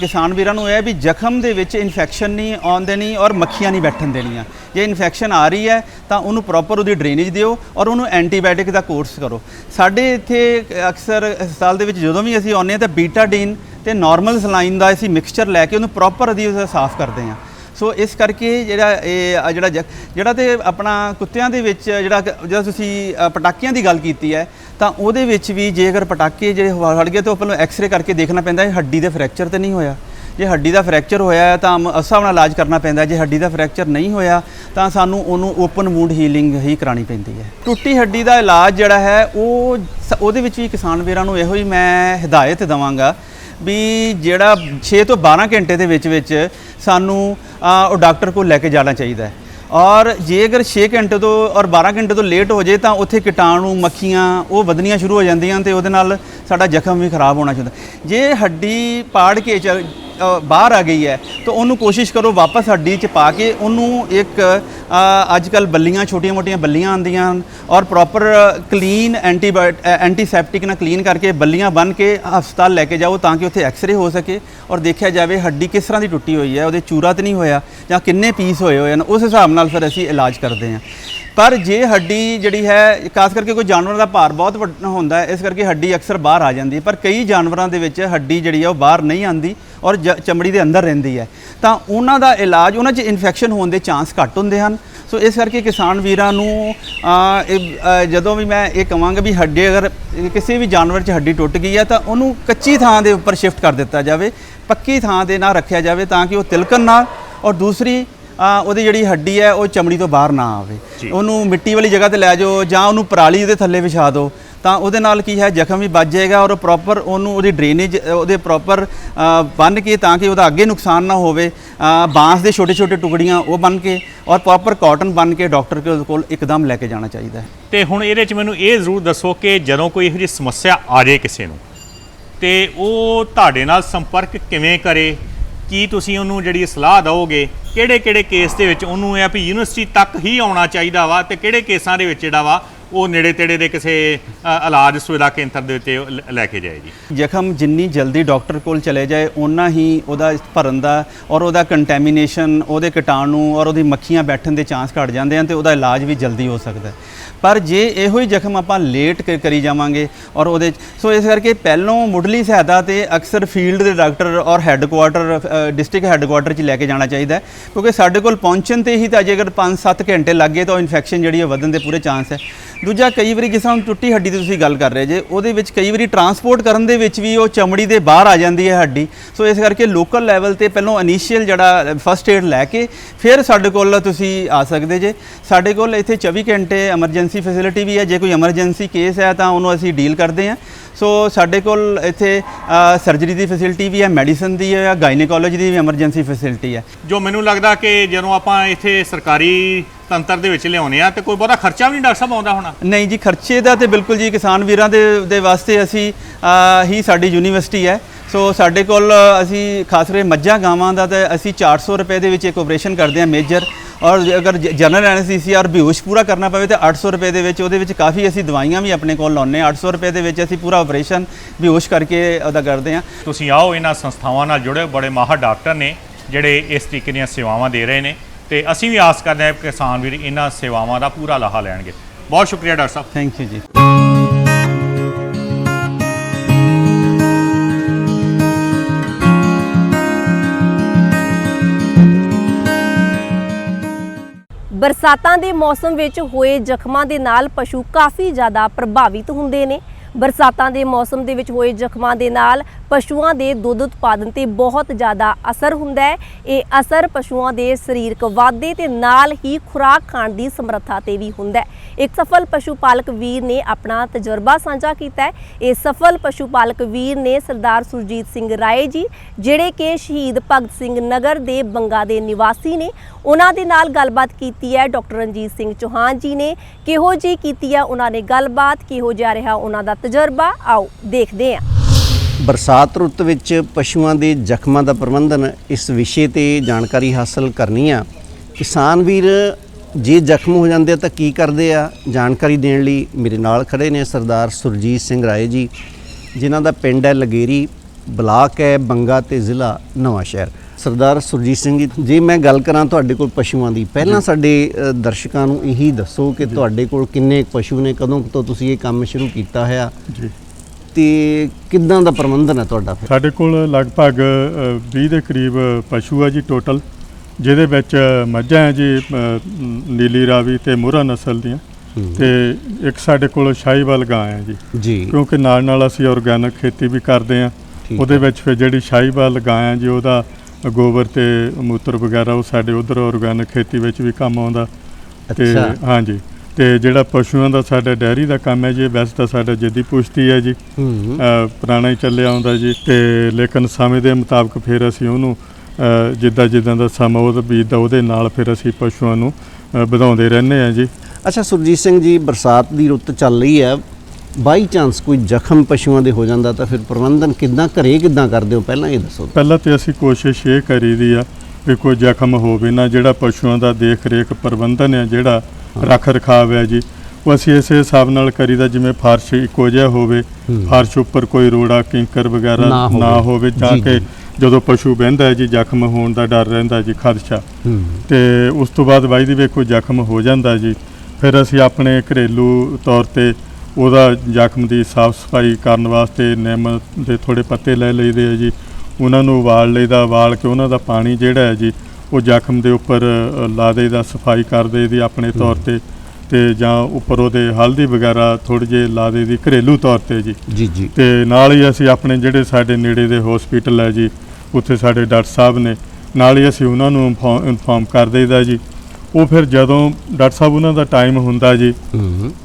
ਕਿਸਾਨ ਵੀਰਾਂ ਨੂੰ ਇਹ ਹੈ ਵੀ ਜ਼ਖਮ ਦੇ ਵਿੱਚ ਇਨਫੈਕਸ਼ਨ ਨਹੀਂ ਆਉਣ ਦੇਣੀ ਔਰ ਮੱਖੀਆਂ ਨਹੀਂ ਬੈਠਣ ਦੇਣੀਆਂ। ਜੇ ਇਨਫੈਕਸ਼ਨ ਆ ਰਹੀ ਹੈ, ਤਾਂ ਉਹਨੂੰ ਪ੍ਰੋਪਰ ਉਹਦੀ ਡਰੇਨੇਜ ਦਿਓ ਔਰ ਉਹਨੂੰ ਐਂਟੀਬਾਇਓਟਿਕ ਦਾ ਕੋਰਸ ਕਰੋ। ਸਾਡੇ ਇੱਥੇ ਅਕਸਰ ਹਸਪਤਾਲ ਦੇ ਵਿੱਚ ਜਦੋਂ ਵੀ ਅਸੀਂ ਆਉਂਦੇ ਹਾਂ, ਤਾਂ ਬੀਟਾਡੀਨ ਤੇ ਨਾਰਮਲ ਸਲਾਈਨ ਦਾ ਅਸੀਂ ਮਿਕਸਚਰ ਲੈ ਕੇ ਉਹਨੂੰ ਪ੍ਰੋਪਰ ਅਸੀਂ ਸਾਫ਼ ਕਰਦੇ ਹਾਂ। ਸੋ ਇਸ ਕਰਕੇ ਜਿਹੜਾ ਇਹ ਜਿਹੜਾ ਜਿਹੜਾ ਤੇ ਆਪਣਾ ਕੁੱਤਿਆਂ ਦੇ ਵਿੱਚ ਜਿਹੜਾ ਕ- ਜਿਹੜਾ ਤੁਸੀਂ ਪਟਾਕਿਆਂ ਦੀ ਗੱਲ ਕੀਤੀ ਹੈ, ਤਾਂ ਉਹਦੇ ਵਿੱਚ ਵੀ ਜੇ ਅਗਰ ਪਟਾਕੇ ਜਿਹੜੇ ਹਵਾ ਹੜ ਗਏ, ਤਾਂ ਉਹ ਪਹਿਲਾਂ ਐਕਸ-ਰੇ ਕਰਕੇ ਦੇਖਣਾ ਪੈਂਦਾ ਹੈ, ਹੱਡੀ ਦੇ ਫ੍ਰੈਕਚਰ ਤੇ ਨਹੀਂ ਹੋਇਆ। ਜੇ ਹੱਡੀ ਦਾ ਫ੍ਰੈਕਚਰ ਹੋਇਆ ਤਾਂ ਉਸ ਨਾਲ ਇਲਾਜ ਕਰਨਾ ਪੈਂਦਾ ਜੇ ਹੱਡੀ ਦਾ ਫ੍ਰੈਕਚਰ ਨਹੀਂ ਹੋਇਆ ਤਾਂ ਸਾਨੂੰ ਉਹਨੂੰ ਓਪਨ ਵੂਡ ਹੀਲਿੰਗ ਹੀ ਕਰਾਣੀ ਪੈਂਦੀ ਹੈ। ਟੁੱਟੀ ਹੱਡੀ ਦਾ ਇਲਾਜ ਜਿਹੜਾ ਹੈ, ਉਹ ਸ- ਉਹਦੇ ਵਿੱਚ ਵੀ ਕਿਸਾਨ ਵੀਰਾਂ ਨੂੰ ਇਹੋ ਹੀ ਮੈਂ ਹਦਾਇਤ ਦਵਾਂਗਾ ਵੀ ਜਿਹੜਾ 6 ਤੋਂ 12 ਘੰਟੇ ਦੇ ਵਿੱਚ ਵਿੱਚ ਸਾਨੂੰ ਉਹ ਡਾਕਟਰ ਕੋਲ ਲੈ ਕੇ ਜਾਣਾ ਚਾਹੀਦਾ ਹੈ। ਔਰ ਜੇ ਅਗਰ 6 ਘੰਟੇ ਤੋਂ ਔਰ 12 ਘੰਟੇ ਤੋਂ ਲੇਟ ਹੋ ਜੇ ਤਾਂ ਉੱਥੇ ਕੀਟਾਣੂ, ਮੱਖੀਆਂ, ਉਹ ਵਧਣੀਆਂ ਸ਼ੁਰੂ ਹੋ ਜਾਂਦੀਆਂ ਤੇ ਉਹਦੇ ਨਾਲ ਸਾਡਾ ਜ਼ਖਮ ਵੀ ਖਰਾਬ ਹੋਣਾ ਚਾਹੁੰਦਾ। ਜੇ ਹੱਡੀ ਪਾੜ ਕੇ ਚ- ਬਾਹਰ ਆ ਗਈ ਹੈ, ਤਾਂ ਉਹਨੂੰ ਕੋਸ਼ਿਸ਼ ਕਰੋ ਵਾਪਸ ਹੱਡੀ 'ਚ ਪਾ ਕੇ ਉਹਨੂੰ ਇੱਕ ਅੱਜ ਕੱਲ ਬੱਲੀਆਂ ਛੋਟੀਆਂ ਮੋਟੀਆਂ ਬੱਲੀਆਂ ਆਉਂਦੀਆਂ ਹਨ ਔਰ ਪ੍ਰੋਪਰ ਕਲੀਨ ਐਂਟੀਬਾਇਟ ਐਂਟੀਸੈਪਟਿਕ ਨਾਲ ਕਲੀਨ ਕਰਕੇ ਬੱਲੀਆਂ ਬੰਨ ਕੇ ਹਸਪਤਾਲ ਲੈ ਕੇ ਜਾਓ ਤਾਂ ਕਿ ਉੱਥੇ ਐਕਸ-ਰੇ ਹੋ ਸਕੇ ਔਰ ਦੇਖਿਆ ਜਾਵੇ ਹੱਡੀ ਕਿਸ ਤਰ੍ਹਾਂ ਦੀ ਟੁੱਟੀ ਹੋਈ ਹੈ, ਉਹਦੇ ਚੂਰਾ 'ਤੇ ਨਹੀਂ ਹੋਇਆ ਜਾਂ ਕਿੰਨੇ ਪੀਸ ਹੋਏ ਹੋਏ ਹਨ, ਉਸ ਹਿਸਾਬ ਨਾਲ ਫਿਰ ਅਸੀਂ ਇਲਾਜ ਕਰਦੇ ਹਾਂ। ਪਰ ਜੇ ਹੱਡੀ ਜਿਹੜੀ ਹੈ, ਖਾਸ ਕਰਕੇ ਕੋਈ ਜਾਨਵਰ ਦਾ ਭਾਰ ਬਹੁਤ ਵੱਡਾ ਹੁੰਦਾ ਹੈ, ਇਸ ਕਰਕੇ ਹੱਡੀ ਅਕਸਰ ਬਾਹਰ ਆ ਜਾਂਦੀ ਹੈ। ਪਰ ਕਈ ਜਾਨਵਰਾਂ ਦੇ ਵਿੱਚ ਹੱਡੀ ਜਿਹੜੀ ਹੈ ਉਹ ਬਾਹਰ ਨਹੀਂ ਆਂਦੀ ਔਰ ਜ- ਚਮੜੀ ਦੇ ਅੰਦਰ ਰਹਿੰਦੀ ਹੈ। ਤਾਂ ਉਹਨਾਂ ਦਾ ਇਲਾਜ, ਉਹਨਾਂ 'ਚ ਇਨਫੈਕਸ਼ਨ ਹੋਣ ਦੇ ਚਾਂਸ ਘੱਟ ਹੁੰਦੇ ਹਨ। ਸੋ ਇਸ ਕਰਕੇ ਕਿਸਾਨ ਵੀਰਾਂ ਨੂੰ ਜਦੋਂ ਵੀ ਮੈਂ ਇਹ ਕਹਾਂਗਾ ਵੀ ਹੱਡੀ ਅਗਰ ਕਿਸੇ ਵੀ ਜਾਨਵਰ 'ਚ ਹੱਡੀ ਟੁੱਟ ਗਈ ਹੈ, ਤਾਂ ਉਹਨੂੰ ਕੱਚੀ ਥਾਂ ਦੇ ਉੱਪਰ ਸ਼ਿਫਟ ਕਰ ਦਿੱਤਾ ਜਾਵੇ, ਪੱਕੀ ਥਾਂ ਦੇ ਨਾਲ ਰੱਖਿਆ ਜਾਵੇ ਤਾਂ ਕਿ ਉਹ ਤਿਲਕਣ ਨਾਲ ਔਰ ਦੂਸਰੀ ਉਹਦੀ ਜਿਹੜੀ ਹੱਡੀ ਹੈ ਉਹ ਚਮੜੀ ਤੋਂ ਬਾਹਰ ਨਾ ਆਵੇ। ਉਹਨੂੰ ਮਿੱਟੀ ਵਾਲੀ ਜਗ੍ਹਾ ਤੇ ਲੈ ਜਾਓ ਜਾਂ ਉਹਨੂੰ ਪਰਾਲੀ ਦੇ ਥੱਲੇ ਵਿਛਾ ਦਿਓ। ਤਾਂ ਉਹਦੇ ਨਾਲ ਕੀ ਹੈ ਜ਼ਖਮ ਵੀ ਬਚ ਜਾਏਗਾ ਔਰ ਪ੍ਰੋਪਰ ਉਹਨੂੰ ਉਹਦੀ ਡਰੇਨੇਜ ਉਹਦੇ ਪ੍ਰੋਪਰ ਬੰਨ ਕੇ ਤਾਂ ਕਿ ਉਹਦਾ ਅੱਗੇ ਨੁਕਸਾਨ ਨਾ ਹੋਵੇ। ਬਾਂਸ ਦੇ ਛੋਟੇ ਛੋਟੇ ਟੁਕੜੀਆਂ ਉਹ ਬੰਨ ਕੇ ਔਰ ਪ੍ਰੋਪਰ ਕਾਟਨ ਬੰਨ ਕੇ ਡਾਕਟਰ ਕੋਲ ਇੱਕਦਮ ਲੈ ਕੇ ਜਾਣਾ ਚਾਹੀਦਾ ਹੈ। ਤੇ ਹੁਣ ਇਹਦੇ 'ਚ ਮੈਨੂੰ ਇਹ ਜ਼ਰੂਰ ਦੱਸੋ ਕਿ ਜਦੋਂ ਕੋਈ ਇਹੋ ਜਿਹੀ ਸਮੱਸਿਆ ਆ ਜਾਏ ਕਿਸੇ ਨੂੰ ਤੇ ਉਹ ਤੁਹਾਡੇ ਨਾਲ ਸੰਪਰਕ ਕਿਵੇਂ ਕਰੇ? ਕੀ ਤੁਸੀਂ ਉਹਨੂੰ ਜਿਹੜੀ ਸਲਾਹ ਦਿਓਗੇ ਕਿਹੜੇ ਕਿਹੜੇ ਕੇਸ ਦੇ ਵਿੱਚ ਉਹਨੂੰ ਇਹ ਆ ਵੀ ਯੂਨੀਵਰਸਿਟੀ ਤੱਕ ਹੀ ਆਉਣਾ ਚਾਹੀਦਾ ਵਾ ਤੇ ਕਿਹੜੇ ਕੇਸਾਂ ਦੇ ਵਿੱਚ ਜਿਹੜਾ ਵਾ ਉਹ ਨੇੜੇ ਤੇੜੇ ਦੇ ਕਿਸੇ ਅ, ਇਲਾਜ ਸੁਵਿਧਾ ਕੇਂਦਰ ਦੇ ਉੱਤੇ ਉਹ ਲੈ- ਲੈ ਕੇ ਜਾਏ ਜੀ। ਜ਼ਖਮ ਜਿੰਨੀ ਜਲਦੀ ਡਾਕਟਰ ਕੋਲ ਚਲੇ ਜਾਏ ਓਨਾ ਹੀ ਉਹਦਾ ਭਰਨ ਦਾ ਔਰ ਉਹਦਾ ਕੰਟੈਮੀਨੇਸ਼ਨ ਉਹਦੇ ਕੀਟਾਣੂ ਔਰ ਉਹਦੀ ਮੱਖੀਆਂ ਬੈਠਣ ਦੇ ਚਾਂਸ ਘਟ ਜਾਂਦੇ ਹਨ ਤੇ ਉਹਦਾ ਇਲਾਜ ਵੀ ਜਲਦੀ ਹੋ ਸਕਦਾ ਹੈ। ਪਰ ਜੇ ਇਹੋ ਹੀ ਜ਼ਖਮ ਆਪਾਂ ਲੇਟ ਕ- ਕਰੀ ਜਾਵਾਂਗੇ ਔਰ ਉਹਦੇ 'ਚ- ਸੋ ਇਸ ਕਰਕੇ ਪਹਿਲੋਂ ਮੁੱਢਲੀ ਸਹਾਇਤਾ ਤੇ ਅਕਸਰ ਫੀਲਡ ਦੇ ਡਾਕਟਰ ਔਰ ਹੈੱਡਕੁਆਟਰ ਡਿਸਟ੍ਰਿਕਟ ਹੈੱਡਕੁਆਟਰ 'ਚ ਲੈ ਕੇ ਜਾਣਾ ਚਾਹੀਦਾ ਹੈ ਕਿਉਂਕਿ ਸਾਡੇ ਕੋਲ ਪਹੁੰਚਣ ਤੇ ਹੀ ਤਾਂ ਜੇ ਅਗਰ 5-7 ਘੰਟੇ ਲੱਗੇ ਤਾਂ ਇਨਫੈਕਸ਼ਨ ਜਿਹੜੀ ਹੈ ਵਧਣ ਦੇ ਪੂਰੇ ਚਾਂਸ ਹੈ। ਦੂਜਾ, ਕਈ ਵਾਰੀ ਜਿਸ ਤਰ੍ਹਾਂ ਟੁੱਟੀ ਹੱਡੀ ਦੀ ਤੁਸੀਂ ਗੱਲ ਕਰ ਰਹੇ ਜੇ ਉਹਦੇ ਵਿੱਚ ਕਈ ਵਾਰੀ ਟਰਾਂਸਪੋਰਟ ਕਰਨ ਦੇ ਵਿੱਚ ਵੀ ਉਹ ਚਮੜੀ ਦੇ ਬਾਹਰ ਆ ਜਾਂਦੀ ਹੈ ਹੱਡੀ, ਸੋ ਇਸ ਕਰਕੇ ਲੋਕਲ ਲੈਵਲ ਤੇ ਪਹਿਲਾਂ ਇਨੀਸ਼ੀਅਲ ਜਿਹੜਾ ਫਸਟ ਏਡ ਲੈ ਕੇ ਫਿਰ ਸਾਡੇ ਕੋਲ ਤੁਸੀਂ ਆ ਸਕਦੇ ਜੇ। ਸਾਡੇ ਕੋਲ ਇੱਥੇ 24 ਘੰਟੇ ਐਮਰਜੈਂਸੀ ਫੈਸਿਲਿਟੀ ਵੀ ਹੈ, ਜੇ ਕੋਈ ਐਮਰਜੈਂਸੀ ਕੇਸ ਹੈ ਤਾਂ ਉਹਨੂੰ ਅਸੀਂ ਡੀਲ ਕਰਦੇ ਹਾਂ। ਸੋ ਸਾਡੇ ਕੋਲ ਇੱਥੇ ਸਰਜਰੀ ਦੀ ਫੈਸਿਲਿਟੀ ਵੀ ਹੈ ਮੈਡੀਸਨ ਦੀ ਹੈ ਗਾਇਨੇਕੋਲੋਜੀ ਦੀ ਵੀ ਐਮਰਜੈਂਸੀ ਫੈਸਿਲਿਟੀ ਹੈ। ਜੋ ਮੈਨੂੰ ਲੱਗਦਾ ਕਿ ਜਦੋਂ ਆਪਾਂ ਇੱਥੇ ਸਰਕਾਰੀ ਤੰਤਰ ਦੇ ਵਿੱਚ ਲਿਆਉਨੇ ਆ ਤੇ ਕੋਈ ਬਹੁਤਾ ਖਰਚਾ ਵੀ ਨਹੀਂ ਡਾਕਟਰ ਸਾਹਿਬ ਆਉਂਦਾ ਹੋਣਾ। ਨਹੀਂ ਜੀ ਖਰਚੇ ਦਾ ਤੇ ਬਿਲਕੁਲ ਜੀ ਕਿਸਾਨ ਵੀਰਾਂ ਦੇ ਦੇ ਵਾਸਤੇ ਅਸੀਂ ਹੀ ਸਾਡੀ ਯੂਨੀਵਰਸਿਟੀ ਹੈ। ਸੋ ਸਾਡੇ ਕੋਲ ਅਸੀਂ ਖਾਸ ਕਰਕੇ ਮੱਝਾਂ ਗਾਵਾਂ ਦਾ ਤੇ ਅਸੀਂ 400 ਰੁਪਏ ਦੇ ਵਿੱਚ ਇੱਕ ਆਪਰੇਸ਼ਨ ਕਰਦੇ ਹਾਂ ਮੇਜਰ ਔਰ ਅਗਰ ਜਨਰਲ ਐਨਸਥੀਸੀਆ ਔਰ ਬੇਹੋਸ਼ ਪੂਰਾ ਕਰਨਾ ਪਵੇ ਤੇ 800 ਰੁਪਏ ਦੇ ਵਿੱਚ ਉਹਦੇ ਵਿੱਚ ਕਾਫੀ ਅਸੀਂ ਦਵਾਈਆਂ ਵੀ ਆਪਣੇ ਕੋਲ ਲਾਉਂਦੇ ਹਾਂ। 800 ਰੁਪਏ ਦੇ ਵਿੱਚ ਅਸੀਂ ਪੂਰਾ ਆਪਰੇਸ਼ਨ ਬੇਹੋਸ਼ ਕਰਕੇ ਉਹਦਾ ਕਰਦੇ ਹਾਂ। ਤੁਸੀਂ ਆਓ ਇਹਨਾਂ ਸੰਸਥਾਵਾਂ ਨਾਲ ਜੁੜੇ ਬੜੇ ਮਾਹਰ ਡਾਕਟਰ ਨੇ ਜਿਹੜੇ ਇਸ ਤਰੀਕੇ ਦੀਆਂ ਸੇਵਾਵਾਂ ਦੇ ਰਹੇ ਨੇ। ਤੇ ਅਸੀਂ ਵੀ ਆਸ ਕਰਦੇ ਹਾਂ ਕਿ ਕਿਸਾਨ ਵੀਰ ਇਹਨਾਂ ਸੇਵਾਵਾਂ ਦਾ ਪੂਰਾ ਲਾਹਾ ਲੈਣਗੇ। ਬਹੁਤ ਸ਼ੁਕਰੀਆ ਡਾਕਟਰ ਸਾਹਿਬ। ਥੈਂਕ ਯੂ ਜੀ। ਬਰਸਾਤਾਂ ਦੇ ਮੌਸਮ ਵਿੱਚ ਹੋਏ ਜ਼ਖਮਾਂ ਦੇ ਨਾਲ ਪਸ਼ੂ ਕਾਫੀ ਜ਼ਿਆਦਾ ਪ੍ਰਭਾਵਿਤ ਹੁੰਦੇ ਨੇ। ਬਰਸਾਤਾਂ ਦੇ ਮੌਸਮ ਦੇ ਵਿੱਚ ਹੋਏ ਜ਼ਖਮਾਂ ਦੇ ਨਾਲ ਪਸ਼ੂਆਂ ਦੇ ਦੁੱਧ ਉਤਪਾਦਨ ਤੇ ਬਹੁਤ ਜ਼ਿਆਦਾ ਅਸਰ ਹੁੰਦਾ ਹੈ। ਇਹ ਅਸਰ ਪਸ਼ੂਆਂ ਦੇ ਸਰੀਰਕ ਵਾਧੇ ਤੇ ਨਾਲ ਹੀ ਖੁਰਾਕ ਖਾਣ ਦੀ ਸਮਰੱਥਾ ਤੇ ਵੀ ਹੁੰਦਾ ਹੈ। ਇੱਕ ਸਫਲ ਪਸ਼ੂ ਪਾਲਕ ਵੀਰ ਨੇ ਆਪਣਾ ਤਜਰਬਾ ਸਾਂਝਾ ਕੀਤਾ ਹੈ। ਇਹ ਸਫਲ ਪਸ਼ੂ ਪਾਲਕ ਵੀਰ ਨੇ ਸਰਦਾਰ ਸੁਰਜੀਤ ਸਿੰਘ ਰਾਏ ਜੀ, ਜਿਹੜੇ ਕਿ ਸ਼ਹੀਦ ਭਗਤ ਸਿੰਘ ਨਗਰ ਦੇ ਬੰਗਾ ਦੇ ਨਿਵਾਸੀ ਨੇ, ਉਹਨਾਂ ਦੇ ਨਾਲ ਗੱਲਬਾਤ ਕੀਤੀ ਹੈ। ਡਾਕਟਰ ਰਣਜੀਤ ਸਿੰਘ ਚੌਹਾਨ ਜੀ ਨੇ ਕਿਹੋ ਜੀ ਕੀਤੀ ਹੈ, ਉਹਨਾਂ ਨੇ ਗੱਲਬਾਤ, ਕਿਹੋ ਜਿਹਾ ਰਿਹਾ ਉਹਨਾਂ ਦਾ ਤਜਰਬਾ, ਆਓ ਦੇਖਦੇ ਹਾਂ। ਬਰਸਾਤ ਰੁੱਤ ਵਿੱਚ ਪਸ਼ੂਆਂ ਦੇ ਜ਼ਖਮਾਂ ਦਾ ਪ੍ਰਬੰਧਨ ਇਸ ਵਿਸ਼ੇ ਤੇ ਜਾਣਕਾਰੀ ਹਾਸਲ ਕਰਨੀ ਆ। ਕਿਸਾਨ ਵੀਰ ਜੇ ਜ਼ਖਮ ਹੋ ਜਾਂਦੇ ਆ ਤਾਂ ਕੀ ਕਰਦੇ ਆ? ਜਾਣਕਾਰੀ ਦੇਣ ਲਈ ਮੇਰੇ ਨਾਲ ਖੜੇ ਨੇ ਸਰਦਾਰ ਸੁਰਜੀਤ ਸਿੰਘ ਰਾਏ ਜੀ ਜਿਨ੍ਹਾਂ ਦਾ ਪਿੰਡ ਹੈ ਲਗੇਰੀ ਬਲਾਕ ਹੈ ਬੰਗਾ ਤੇ ਜ਼ਿਲ੍ਹਾ ਨਵਾਂ ਸ਼ਹਿਰ। ਸਰਦਾਰ ਸੁਰਜੀਤ ਸਿੰਘ ਜੀ ਜੇ ਮੈਂ ਗੱਲ ਕਰਾਂ ਤੁਹਾਡੇ ਕੋਲ ਪਸ਼ੂਆਂ ਦੀ ਪਹਿਲਾਂ ਸਾਡੇ ਦਰਸ਼ਕਾਂ ਨੂੰ ਇਹੀ ਦੱਸੋ ਕਿ ਤੁਹਾਡੇ ਕੋਲ ਕਿੰਨੇ ਪਸ਼ੂ ਨੇ ਕਦੋਂ ਤੋਂ ਤੁਸੀਂ ਇਹ ਕੰਮ ਸ਼ੁਰੂ ਕੀਤਾ ਹੋਇਆ? ਜੀ। ਤੇ ਕਿੱਦਾਂ ਦਾ ਪ੍ਰਬੰਧਨ ਹੈ ਤੁਹਾਡਾ ਫਿਰ? ਸਾਡੇ ਕੋਲ ਲਗਭਗ ਅ, 20 ਦੇ ਕਰੀਬ ਪਸ਼ੂ ਆ ਜੀ ਟੋਟਲ ਜਿਹਦੇ ਵਿੱਚ ਮੱਝਾਂ ਹੈ ਜੀ ਨੀਲੀ ਰਾਵੀ ਤੇ ਮੁਰਾ ਨਸਲ ਦੀਆਂ। ਤੇ ਇੱਕ ਸਾਡੇ ਕੋਲ ਸ਼ਾਹੀਵਾਲ ਗਾਂ ਹੈ ਜੀ। ਜੀ। ਕਿਉਂਕਿ ਨਾਲ ਨਾਲ ਅਸੀਂ ਆਰਗੈਨਿਕ ਖੇਤੀ ਵੀ ਕਰਦੇ ਆ। ਉਹਦੇ। ਵਿੱਚ ਫਿਰ ਜਿਹੜੀ ਸ਼ਾਹੀਵਾਲ ਗਾਂ ਹੈ ਜੀ ਉਹਦਾ ਗੋਬਰ ਤੇ ਮੂਤਰ ਵਗੈਰਾ ਉਹ ਸਾਡੇ ਉਧਰ ਆਰਗੈਨਿਕ ਖੇਤੀ ਵਿੱਚ ਵੀ ਕੰਮ ਆਉਂਦਾ। ਤੇ ਹਾਂਜੀ। ਤੇ ਜਿਹੜਾ ਪਸ਼ੂਆਂ ਦਾ ਸਾਡਾ ਡੈਰੀ ਦਾ ਕੰਮ ਹੈ ਜੀ ਵੈਸੇ ਤਾਂ ਸਾਡਾ ਜੱਦੀ ਪੁਸ਼ਤੀ ਹੈ ਜੀ। ਪੁਰਾਣਾ ਹੀ ਚੱਲਿਆ ਆਉਂਦਾ ਜੀ ਤੇ ਲੇਕਿਨ ਸਮੇਂ ਦੇ ਮੁਤਾਬਕ ਫਿਰ ਅਸੀਂ ਉਹਨੂੰ ਜਿੱਦਾਂ ਜਿੱਦਾਂ ਦਾ ਸਮਾਂ ਉਹਦਾ ਬੀਤਦਾ ਉਹਦੇ ਨਾਲ ਫਿਰ ਅਸੀਂ ਪਸ਼ੂਆਂ ਨੂੰ ਵਧਾਉਂਦੇ ਰਹਿੰਦੇ ਆ ਜੀ। ਅੱਛਾ ਸੁਰਜੀਤ ਸਿੰਘ ਜੀ ਬਰਸਾਤ ਦੀ ਰੁੱਤ ਚੱਲ ਰਹੀ ਹੈ। ਬਾਈ ਚਾਂਸ ਕੋਈ ਜ਼ਖਮ ਪਸ਼ੂਆਂ ਦੇ ਹੋ ਜਾਂਦਾ ਤਾਂ ਫਿਰ ਪ੍ਰਬੰਧਨ ਕਿੱਦਾਂ ਘਰੇ ਕਿੱਦਾਂ ਕਰਦੇ ਹੋ? ਪਹਿਲਾਂ ਇਹ ਦੱਸੋ। ਪਹਿਲਾਂ ਤੇ ਅਸੀਂ ਕੋਸ਼ਿਸ਼ ਇਹ ਕਰੀਦੀ ਆ ਵੀ ਕੋਈ ਜ਼ਖਮ ਹੋਵੇ ਨਾ ਜਿਹੜਾ ਪਸ਼ੂਆਂ ਦਾ ਦੇਖ ਰੇਖ ਪ੍ਰਬੰਧਨ ਹੈ ਜਿਹੜਾ ਰੱਖ ਰਖਾਵ ਹੈ ਜੀ ਉਹ ਅਸੀਂ ਇਸੇ ਹਿਸਾਬ ਨਾਲ ਕਰੀਦਾ ਜਿਵੇਂ ਫਰਸ਼ ਇੱਕੋ ਜਿਹਾ ਹੋਵੇ। ਫਰਸ਼ ਉੱਪਰ ਕੋਈ ਰੋੜਾ ਕਿੰਕਰ ਵਗੈਰਾ ਨਾ ਹੋਵੇ। ਜਾਂ ਜੀ, ਕਿ। ਜਦੋਂ ਪਸ਼ੂ ਬਹਿੰਦਾ ਜੀ ਜ਼ਖਮ ਹੋਣ ਦਾ ਡਰ ਰਹਿੰਦਾ ਜੀ ਖਦਸ਼ਾ ਤੇ ਉਸ ਤੋਂ ਬਾਅਦ ਬਾਈ ਦੀ ਵੇਖੋ ਜ਼ਖਮ ਹੋ ਜਾਂਦਾ ਜੀ ਫਿਰ ਅਸੀਂ ਆਪਣੇ ਘਰੇਲੂ ਤੌਰ ਤੇ ਉਹਦਾ ਜ਼ਖਮ ਦੀ ਸਾਫ਼ ਸਫ਼ਾਈ ਕਰਨ ਵਾਸਤੇ ਨਿੰਮ ਦੇ ਥੋੜੇ ਪੱਤੇ ਲੈ ਲਈਦੇ ਆ ਜੀ ਉਹਨਾਂ ਨੂੰ ਉਬਾਲ ਲਈਦਾ ਉਬਾਲ ਕੇ ਉਹਨਾਂ ਦਾ ਪਾਣੀ ਜਿਹੜਾ ਹੈ ਜੀ ਉਹ ਜ਼ਖਮ ਦੇ ਉੱਪਰ ਲਾ ਦੇਈਦਾ ਸਫ਼ਾਈ ਕਰ ਦੇਈਦੀ ਆਪਣੇ ਤੌਰ ਤੇ ਤੇ ਜਾਂ ਉੱਪਰ ਉਹਦੇ ਹਲਦੀ ਵਗੈਰਾ ਥੋੜੀ ਜਿਹੀ ਲਾ ਦੇਈਦੀ ਘਰੇਲੂ ਤੌਰ ਤੇ ਜੀ। ਜੀ ਜੀ। ਤੇ ਨਾਲ ਹੀ ਅਸੀਂ ਆਪਣੇ ਜਿਹੜੇ ਸਾਡੇ ਨੇੜੇ ਦੇ ਹਸਪੀਟਲ ਹੈ ਜੀ ਉੱਥੇ ਸਾਡੇ ਡਾਕਟਰ ਸਾਹਿਬ ਨੇ ਨਾਲ ਹੀ ਅਸੀਂ ਉਹਨਾਂ ਨੂੰ ਇਨਫੋਰਮ ਕਰ ਦੇਈਦਾ ਜੀ। ਉਹ ਫਿਰ ਜਦੋਂ ਡਾਕਟਰ ਸਾਹਿਬ ਉਹਨਾਂ ਦਾ ਟਾਈਮ ਹੁੰਦਾ ਜੀ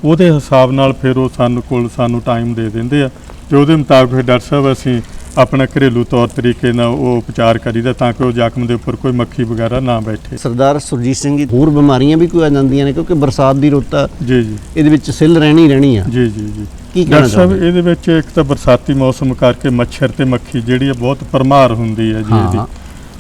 ਉਹਦੇ ਹਿਸਾਬ ਨਾਲ ਫਿਰ ਉਹ ਸਾਨੂੰ ਕੋਲ ਸਾਨੂੰ ਟਾਈਮ ਦੇ ਦਿੰਦੇ ਆ। ਤੇ ਉਹਦੇ ਮੁਤਾਬਕ ਫਿਰ ਡਾਕਟਰ ਸਾਹਿਬ ਅਸੀਂ ਆਪਣਾ ਘਰੇਲੂ ਤੌਰ ਤਰੀਕੇ ਨਾਲ ਉਹ ਉਪਚਾਰ ਕਰੀਦਾ ਤਾਂ ਕਿ ਉਹ ਜ਼ਖਮ ਦੇ ਉੱਪਰ ਕੋਈ ਮੱਖੀ ਵਗੈਰਾ ਨਾ ਬੈਠੇ। ਸਰਦਾਰ ਸੁਰਜੀਤ ਸਿੰਘ ਜੀ ਹੋਰ ਬਿਮਾਰੀਆਂ ਵੀ ਕੋਈ ਆ ਜਾਂਦੀਆਂ ਨੇ? ਕਿਉਂਕਿ ਬਰਸਾਤ ਦੀ ਰੁੱਤ ਆ ਜੀ ਜੀ। ਇਹਦੇ ਵਿੱਚ ਸਿੱਲ ਰਹਿਣੀ ਰਹਿਣੀ ਆ। ਜੀ ਜੀ ਜੀ। ਕੀ ਕਹਿਣਾ ਡਾਕਟਰ ਸਾਹਿਬ ਚਾਹੁੰਦੇ? ਇਹਦੇ ਵਿੱਚ ਇੱਕ ਤਾਂ ਬਰਸਾਤੀ ਮੌਸਮ ਕਰਕੇ ਮੱਛਰ ਤੇ ਮੱਖੀ ਜਿਹੜੀ ਆ ਬਹੁਤ ਪਰਮਾਰ ਹੁੰਦੀ ਹੈ ਜੀ ਇਹਦੀ। ਹਾਂ।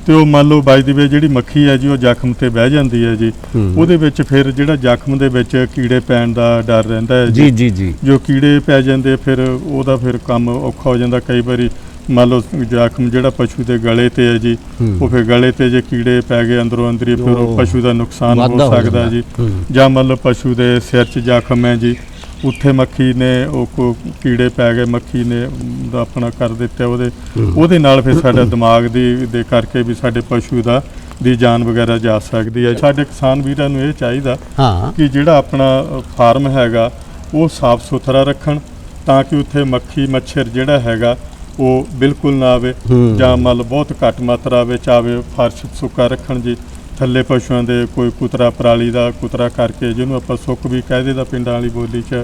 ਤੇ ਉਹ ਮੰਨ ਲਓ ਬਾਈ ਦੀ ਵੇ ਜਿਹੜੀ ਮੱਖੀ ਹੈ ਜੀ ਉਹ ਜ਼ਖਮ ਤੇ ਬਹਿ ਜਾਂਦੀ ਹੈ ਜੀ। ਹੂੰ। ਉਹਦੇ ਵਿੱਚ ਫਿਰ ਜਿਹੜਾ ਜ਼ਖਮ ਦੇ ਵਿੱਚ ਕੀੜੇ ਪੈਣ ਦਾ ਡਰ ਰਹਿੰਦਾ ਹੈ ਜੀ। ਜੀ ਜੀ ਜੋ। ਕੀੜੇ ਪੈ ਜਾਂਦੇ ਫਿਰ ਉਹਦਾ ਫਿਰ ਕੰਮ ਔਖਾ ਹੋ ਜਾਂਦਾ। ਕਈ ਵਾਰੀ ਮੰਨ ਲਓ ਜ਼ਖਮ ਜਿਹੜਾ ਪਸ਼ੂ ਦੇ ਗਲੇ ਤੇ ਹੈ ਜੀ। ਉਹ ਫਿਰ ਗਲੇ ਤੇ ਜੇ ਕੀੜੇ ਪੈ ਗਏ ਅੰਦਰੋਂ ਅੰਦਰੀ ਫਿਰ ਉਹ ਪਸ਼ੂ ਦਾ ਨੁਕਸਾਨ ਹੋ ਸਕਦਾ। ਜੀ। ਜਾਂ ਮੰਨ ਲਓ ਪਸ਼ੂ ਦੇ ਸਿਰ 'ਚ ਜ਼ਖਮ ਹੈ ਜੀ ਉੱਥੇ ਮੱਖੀ ਨੇ ਉਹ ਕੋ ਕੀੜੇ ਪੈ ਗਏ ਮੱਖੀ ਨੇ ਦਾ ਆਪਣਾ ਕਰ ਦਿੱਤਾ ਉਹਦੇ ਉਹਦੇ ਨਾਲ ਫਿਰ ਸਾਡਾ ਦਿਮਾਗ ਦੀ ਦੇ ਕਰਕੇ ਵੀ ਸਾਡੇ ਪਸ਼ੂ ਦਾ ਦੀ ਜਾਨ ਵਗੈਰਾ ਜਾ ਸਕਦੀ ਹੈ ਸਾਡੇ ਕਿਸਾਨ ਵੀਰਾਂ ਨੂੰ ਇਹ ਚਾਹੀਦਾ ਕਿ ਜਿਹੜਾ ਆਪਣਾ ਫਾਰਮ ਹੈਗਾ ਉਹ ਸਾਫ਼ ਸੁਥਰਾ ਰੱਖਣ ਤਾਂ ਕਿ ਉੱਥੇ ਮੱਖੀ ਮੱਛਰ ਜਿਹੜਾ ਹੈਗਾ ਉਹ ਬਿਲਕੁਲ ਨਾ ਆਵੇ। ਜਾਂ ਮਤਲਬ ਬਹੁਤ ਘੱਟ ਮਾਤਰਾ ਵਿੱਚ ਆਵੇ ਫਰਸ਼ ਸੁੱਕਾ ਰੱਖਣ ਜੀ। ਥੱਲੇ ਪਸ਼ੂਆਂ ਦੇ ਕੋਈ ਕੁਤਰਾ ਪਰਾਲੀ ਦਾ ਕੁਤਰਾ ਕਰਕੇ ਜਿਹਨੂੰ ਆਪਾਂ ਸੁੱਕ ਵੀ ਕਹਿ ਦੇਦਾ ਪਿੰਡਾਂ ਵਾਲੀ ਬੋਲੀ 'ਚ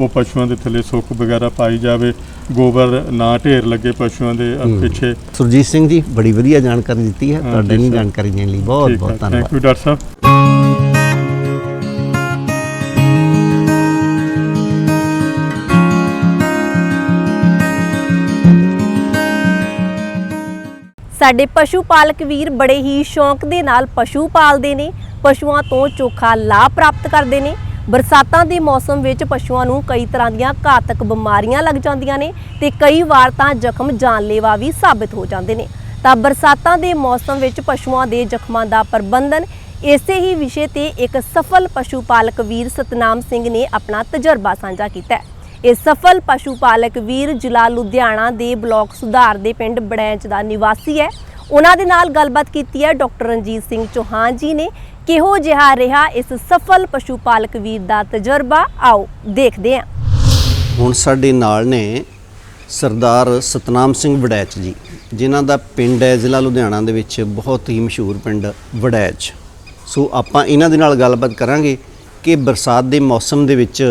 ਉਹ ਪਸ਼ੂਆਂ ਦੇ ਥੱਲੇ ਸੁੱਕ ਵਗੈਰਾ ਪਾਈ ਜਾਵੇ। ਗੋਬਰ ਨਾ ਢੇਰ ਲੱਗੇ ਪਸ਼ੂਆਂ ਦੇ। ਪਿੱਛੇ। ਸੁਰਜੀਤ ਸਿੰਘ ਜੀ ਬੜੀ ਵਧੀਆ ਜਾਣਕਾਰੀ ਦਿੱਤੀ ਹੈ। ਤੁਹਾਡੇ ਨੂੰ। ਜਾਣਕਾਰੀ ਦੇਣ ਲਈ ਬਹੁਤ ਬਹੁਤ ਥੈਂਕ ਧੰਨਵਾਦ। ਯੂ ਡਾਕਟਰ ਸਾਹਿਬ। ਸਾਡੇ ਪਸ਼ੂ ਪਾਲਕ ਵੀਰ ਬੜੇ ਹੀ ਸ਼ੌਂਕ ਦੇ ਨਾਲ ਪਸ਼ੂ ਪਾਲਦੇ ਨੇ, ਪਸ਼ੂਆਂ ਤੋਂ ਚੋਖਾ ਲਾਭ ਪ੍ਰਾਪਤ ਕਰਦੇ ਨੇ। ਬਰਸਾਤਾਂ ਦੇ ਮੌਸਮ ਵਿੱਚ ਪਸ਼ੂਆਂ ਨੂੰ ਕਈ ਤਰ੍ਹਾਂ ਦੀਆਂ ਘਾਤਕ ਬਿਮਾਰੀਆਂ ਲੱਗ ਜਾਂਦੀਆਂ ਨੇ ਤੇ ਕਈ ਵਾਰ ਤਾਂ ਜ਼ਖਮ ਜਾਨਲੇਵਾ ਵੀ ਸਾਬਿਤ ਹੋ ਜਾਂਦੇ ਨੇ। ਤਾਂ ਬਰਸਾਤਾਂ ਦੇ ਮੌਸਮ ਵਿੱਚ ਪਸ਼ੂਆਂ ਦੇ ਜ਼ਖਮਾਂ ਦਾ ਪ੍ਰਬੰਧਨ ਇਸੇ ਹੀ ਵਿਸ਼ੇ ਤੇ ਇੱਕ ਸਫਲ ਪਸ਼ੂ ਪਾਲਕ ਵੀਰ ਸਤਨਾਮ ਸਿੰਘ ਨੇ ਆਪਣਾ ਤਜਰਬਾ ਸਾਂਝਾ ਕੀਤਾ ਹੈ। ਇਹ ਸਫਲ ਪਸ਼ੂ ਪਾਲਕ ਵੀਰ ਜ਼ਿਲ੍ਹਾ ਲੁਧਿਆਣਾ ਦੇ ਬਲਾਕ ਸੁਧਾਰ ਦੇ ਪਿੰਡ ਬੜੈਂਚ ਦਾ ਨਿਵਾਸੀ ਹੈ। ਉਹਨਾਂ ਦੇ ਨਾਲ ਗੱਲਬਾਤ ਕੀਤੀ ਹੈ ਡਾਕਟਰ ਰਣਜੀਤ ਸਿੰਘ ਚੌਹਾਨ ਜੀ ਨੇ। ਕਿਹੋ ਜਿਹਾ ਰਿਹਾ ਇਸ ਸਫਲ ਪਸ਼ੂ ਪਾਲਕ ਵੀਰ ਦਾ ਤਜਰਬਾ? ਆਓ ਦੇਖਦੇ ਹਾਂ। ਹੁਣ ਸਾਡੇ ਨਾਲ ਨੇ ਸਰਦਾਰ ਸਤਨਾਮ ਸਿੰਘ ਵੜੈਚ ਜੀ, ਜਿਨ੍ਹਾਂ ਦਾ ਪਿੰਡ ਹੈ ਜ਼ਿਲ੍ਹਾ ਲੁਧਿਆਣਾ ਦੇ ਵਿੱਚ, ਬਹੁਤ ਹੀ ਮਸ਼ਹੂਰ ਪਿੰਡ ਵੜੈਚ। ਸੋ ਆਪਾਂ ਇਹਨਾਂ ਦੇ ਨਾਲ ਗੱਲਬਾਤ ਕਰਾਂਗੇ ਕਿ ਬਰਸਾਤ ਦੇ ਮੌਸਮ ਦੇ ਵਿੱਚ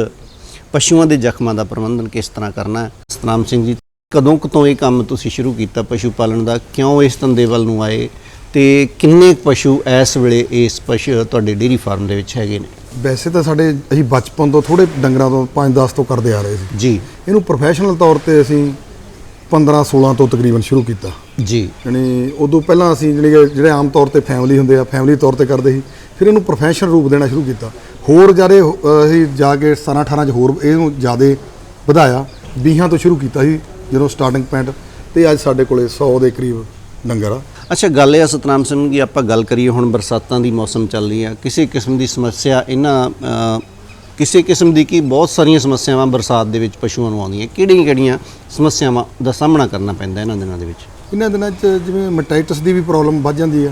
ਪਸ਼ੂਆਂ ਦੇ ਜ਼ਖਮਾਂ ਦਾ ਪ੍ਰਬੰਧਨ ਕਿਸ ਤਰ੍ਹਾਂ ਕਰਨਾ ਹੈ? ਸਤਨਾਮ ਸਿੰਘ ਜੀ ਕਦੋਂ ਕੁ ਤੋਂ ਇਹ ਕੰਮ ਤੁਸੀਂ ਸ਼ੁਰੂ ਕੀਤਾ ਪਸ਼ੂ ਪਾਲਣ ਦਾ? ਕਿਉਂ ਇਸ ਧੰਦੇ ਵੱਲ ਨੂੰ ਆਏ? ਤੇ ਕਿੰਨੇ ਪਸ਼ੂ ਇਸ ਵੇਲੇ ਇਸ ਪਸ਼ੂ ਤੁਹਾਡੇ ਡੇਅਰੀ ਫਾਰਮ ਦੇ ਵਿੱਚ ਹੈਗੇ ਨੇ? ਵੈਸੇ ਤਾਂ ਸਾਡੇ ਅਸੀਂ ਬਚਪਨ ਤੋਂ ਥੋੜੇ ਡੰਗਰਾਂ ਤੋਂ 5-10 ਤੋਂ ਕਰਦੇ ਆ ਰਹੇ ਸੀ। ਜੀ। ਇਹਨੂੰ ਪ੍ਰੋਫੈਸ਼ਨਲ ਤੌਰ ਤੇ ਅਸੀਂ 15-16 ਤੋਂ ਤਕਰੀਬਨ ਸ਼ੁਰੂ ਕੀਤਾ। ਜੀ। ਯਾਨੀ ਉਦੋਂ ਪਹਿਲਾਂ ਅਸੀਂ ਜਿਹੜੇ ਜਿਹੜੇ ਆਮ ਤੌਰ ਤੇ ਫੈਮਿਲੀ ਹੁੰਦੇ ਆ ਫੈਮਿਲੀ ਤੌਰ ਤੇ ਕਰਦੇ ਸੀ ਫਿਰ ਇਹਨੂੰ ਪ੍ਰੋਫੈਸ਼ਨਲ ਰੂਪ ਦੇਣਾ ਸ਼ੁਰੂ ਕੀਤਾ। ਹੋਰ ਜਿਆਦੇ ਅਸੀਂ ਜਾ ਕੇ 17 18 ਚ ਹੋਰ ਇਹਨੂੰ ਜਿਆਦੇ ਵਧਾਇਆ। 20 ਤੋਂ ਸ਼ੁਰੂ ਕੀਤਾ ਸੀ ਜਦੋਂ ਸਟਾਰਟਿੰਗ ਪੁਆਇੰਟ ਤੇ ਅੱਜ ਸਾਡੇ ਕੋਲੇ 100 ਦੇ ਕਰੀਬ ਡੰਗਰ ਆ। ਅੱਛਾ ਗੱਲ ਇਹ ਸਤਨਾਮ ਸਿੰਘ ਜੀ ਆਪਾਂ ਗੱਲ ਕਰੀਏ ਹੁਣ ਬਰਸਾਤਾਂ ਦੀ ਮੌਸਮ ਚੱਲ ਰਹੀ ਆ ਕਿਸੇ ਕਿਸਮ ਦੀ ਸਮੱਸਿਆ ਇਹਨਾਂ ਕਿਸੇ ਕਿਸਮ ਦੀ ਕੀ ਬਹੁਤ ਸਾਰੀਆਂ ਸਮੱਸਿਆਵਾਂ ਬਰਸਾਤ ਦੇ ਵਿੱਚ ਪਸ਼ੂਆਂ ਨੂੰ ਆਉਂਦੀਆਂ ਕਿਹੜੀਆਂ ਕਿਹੜੀਆਂ ਸਮੱਸਿਆਵਾਂ ਦਾ ਸਾਹਮਣਾ ਕਰਨਾ ਪੈਂਦਾ ਇਹਨਾਂ ਦਿਨਾਂ ਦੇ ਵਿੱਚ? ਇਹਨਾਂ ਦਿਨਾਂ 'ਚ ਜਿਵੇਂ ਮਟਾਈਟਸ ਦੀ ਵੀ ਪ੍ਰੋਬਲਮ ਵੱਧ ਜਾਂਦੀ ਆ।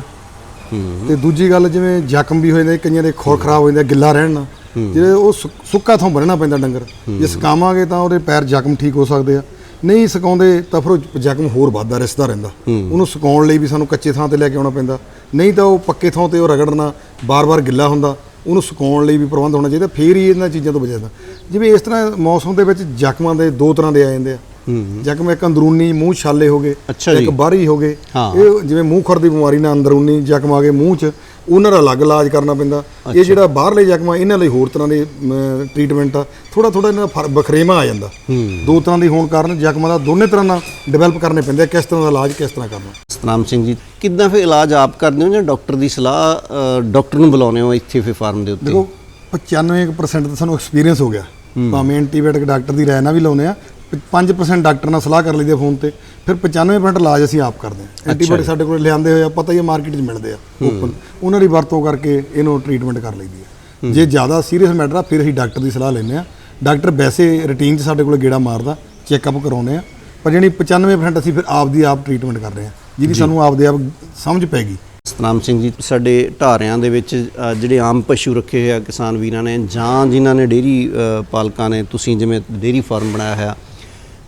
ਤੇ ਦੂਜੀ ਗੱਲ ਜਿਵੇਂ ਜ਼ਖਮ ਵੀ ਹੋ ਜਾਂਦੇ ਕਈਆਂ ਦੇ ਖੋਰ ਖਰਾਬ ਹੋ ਜਾਂਦੇ ਗਿੱਲਾ ਰਹਿਣ ਨਾਲ। ਜਿਹੜੇ ਉਹ ਸੁੱਕ- ਸੁੱਕਾ ਥਾਂ ਬੰਨਣਾ ਪੈਂਦਾ ਡੰਗਰ। ਜੇ ਸੁਕਾਵਾਂਗੇ ਤਾਂ ਉਹਦੇ ਪੈਰ ਜ਼ਖਮ ਠੀਕ ਹੋ ਸਕਦੇ ਆ। ਨਹੀਂ ਸੁਕਾਉਂਦੇ ਤਾਂ ਫਿਰ ਉਹ ਜ਼ਖਮ ਹੋਰ ਵੱਧਦਾ, ਰਿਸਦਾ ਰਹਿੰਦਾ। ਉਹਨੂੰ ਸੁਕਾਉਣ ਲਈ ਵੀ ਸਾਨੂੰ ਕੱਚੇ ਥਾਂ ਤੇ ਲੈ ਕੇ ਆਉਣਾ ਪੈਂਦਾ। ਨਹੀਂ ਤਾਂ ਉਹ ਪੱਕੇ ਥਾਂ ਤੇ ਉਹ ਰਗੜਨਾ, ਬਾਰ-ਬਾਰ ਗਿੱਲਾ ਹੁੰਦਾ। ਉਹਨੂੰ ਸੁਕਾਉਣ ਲਈ ਵੀ ਪ੍ਰਬੰਧ ਹੋਣਾ ਚਾਹੀਦਾ। ਫੇਰ ਹੀ ਇਹਨਾਂ ਚੀਜ਼ਾਂ ਤੋਂ ਬਚਿਆ ਜਿਵੇਂ ਇਸ ਤਰ੍ਹਾਂ ਮੌਸਮ ਦੇ ਵਿੱਚ ਜ਼ਖਮਾਂ ਦੇ ਦੋ ਤਰ੍ਹਾਂ ਦੇ ਆ ਜਾਂਦੇ ਆ। ਜ਼ਖਮ ਇੱਕ ਅੰਦਰੂਨੀ ਮੂੰਹ ਛਾਲੇ ਹੋ ਗਏ। ਇੱਕ ਬਾਹਰੀ ਹੋ ਗਏ। ਇਹ ਜਿਵੇਂ ਮੂੰਹ ਖੁਰ ਦੀ ਬਿਮਾਰੀ ਨਾਲ ਅੰਦਰੂਨੀ ਜ਼ਖਮ ਆ ਗਏ ਮੂੰਹ 'ਚ ਉਹਨਾਂ ਦਾ ਅਲੱਗ ਇਲਾਜ ਕਰਨਾ ਪੈਂਦਾ। ਇਹ ਜਿਹੜਾ ਬਾਹਰਲੇ ਜ਼ਖਮ ਆ ਇਹਨਾਂ ਲਈ ਹੋਰ ਤਰ੍ਹਾਂ ਦੇ ਟ੍ਰੀਟਮੈਂਟ ਆ। ਥੋੜਾ ਥੋੜਾ ਇਹਨਾਂ ਦਾ ਬਖਰੇਵਾਂ ਆ ਜਾਂਦਾ। ਦੋ ਤਰ੍ਹਾਂ ਦੀ ਹੋਣ ਕਾਰਨ ਜ਼ਖਮਾਂ ਦਾ ਦੋਨੇ ਤਰ੍ਹਾਂ ਨਾਲ ਡਿਵੈਲਪ ਕਰਨੇ ਪੈਂਦੇ ਆ ਕਿਸ ਤਰ੍ਹਾਂ ਦਾ ਇਲਾਜ ਕਿਸ ਤਰ੍ਹਾਂ ਕਰਨਾ। ਸਤਨਾਮ ਸਿੰਘ ਜੀ ਕਿੱਦਾਂ ਫਿਰ ਇਲਾਜ ਆਪ ਕਰਦੇ ਹੋ ਜਾਂ ਡਾਕਟਰ ਦੀ ਸਲਾਹ ਡਾਕਟਰ ਨੂੰ ਬੁਲਾਉਂਦੇ ਹੋ ਇੱਥੇ ਫਿਰ ਫਾਰਮ ਦੇ ਉੱਤੇ? ਦੇਖੋ 95% ਤਾਂ ਸਾਨੂੰ ਐਕਸਪੀਰੀਅੰਸ ਹੋ ਗਿਆ। ਭਾਵੇਂ ਐਂਟੀਬਾਇਓਟਿਕ ਡਾਕਟਰ ਦੀ ਰਾਏ ਨਾਲ ਵੀ ਲਾਉਨੇ ਆ 5% ਡਾਕਟਰ ਨਾਲ ਸਲਾਹ ਕਰ ਲਈਦੀ ਆ ਫੋਨ ਤੇ ਫਿਰ 95% ਇਲਾਜ ਅਸੀਂ ਆਪ ਕਰਦੇ ਆ ਐਂਟੀਬਾਇਓਟਿਕ ਸਾਡੇ ਕੋਲ ਲਿਆਂਦੇ ਹੋਏ ਆ ਪਤਾ ਹੀ ਮਾਰਕੀਟ 'ਚ ਮਿਲਦੇ ਆ ਓਪਨ ਉਹਨਾਂ ਦੀ ਵਰਤੋਂ ਕਰਕੇ ਇਹਨੂੰ ਟ੍ਰੀਟਮੈਂਟ ਕਰ ਲਈਦੀ ਆ। ਜੇ ਜ਼ਿਆਦਾ ਸੀਰੀਅਸ ਮੈਟਰ ਆ ਫਿਰ ਅਸੀਂ ਡਾਕਟਰ ਦੀ ਸਲਾਹ ਲੈਂਦੇ ਆ। ਡਾਕਟਰ ਵੈਸੇ ਰੁਟੀਨ 'ਚ ਸਾਡੇ ਕੋਲ ਗੇੜਾ ਮਾਰਦਾ ਚੈੱਕਅਪ ਕਰਾਉਂਦੇ ਆ ਪਰ ਜਿਹੜੀ 95% ਅਸੀਂ ਫਿਰ ਆਪ ਦੀ ਆਪ ਟ੍ਰੀਟਮੈਂਟ ਕਰ ਰਹੇ ਆ ਜਿਹਦੀ ਸਾਨੂੰ ਆਪ ਦੇ ਆਪ ਸਮਝ ਪੈ ਗਈ। ਸਤਨਾਮ ਸਿੰਘ ਜੀ ਸਾਡੇ ਢਾਰਿਆਂ ਦੇ ਵਿੱਚ ਜਿਹੜੇ ਆਮ ਪਸ਼ੂ ਰੱਖੇ ਹੋਏ ਆ ਕਿਸਾਨ ਵੀਰਾਂ ਨੇ ਜਾਂ ਜਿਨ੍ਹਾਂ ਨੇ ਡੇਰੀ ਪਾਲਕਾਂ ਨੇ ਤੁਸੀਂ ਜਿਵੇਂ ਡੇਰੀ ਫਾਰਮ ਬਣਾਇਆ ਹੋਇਆ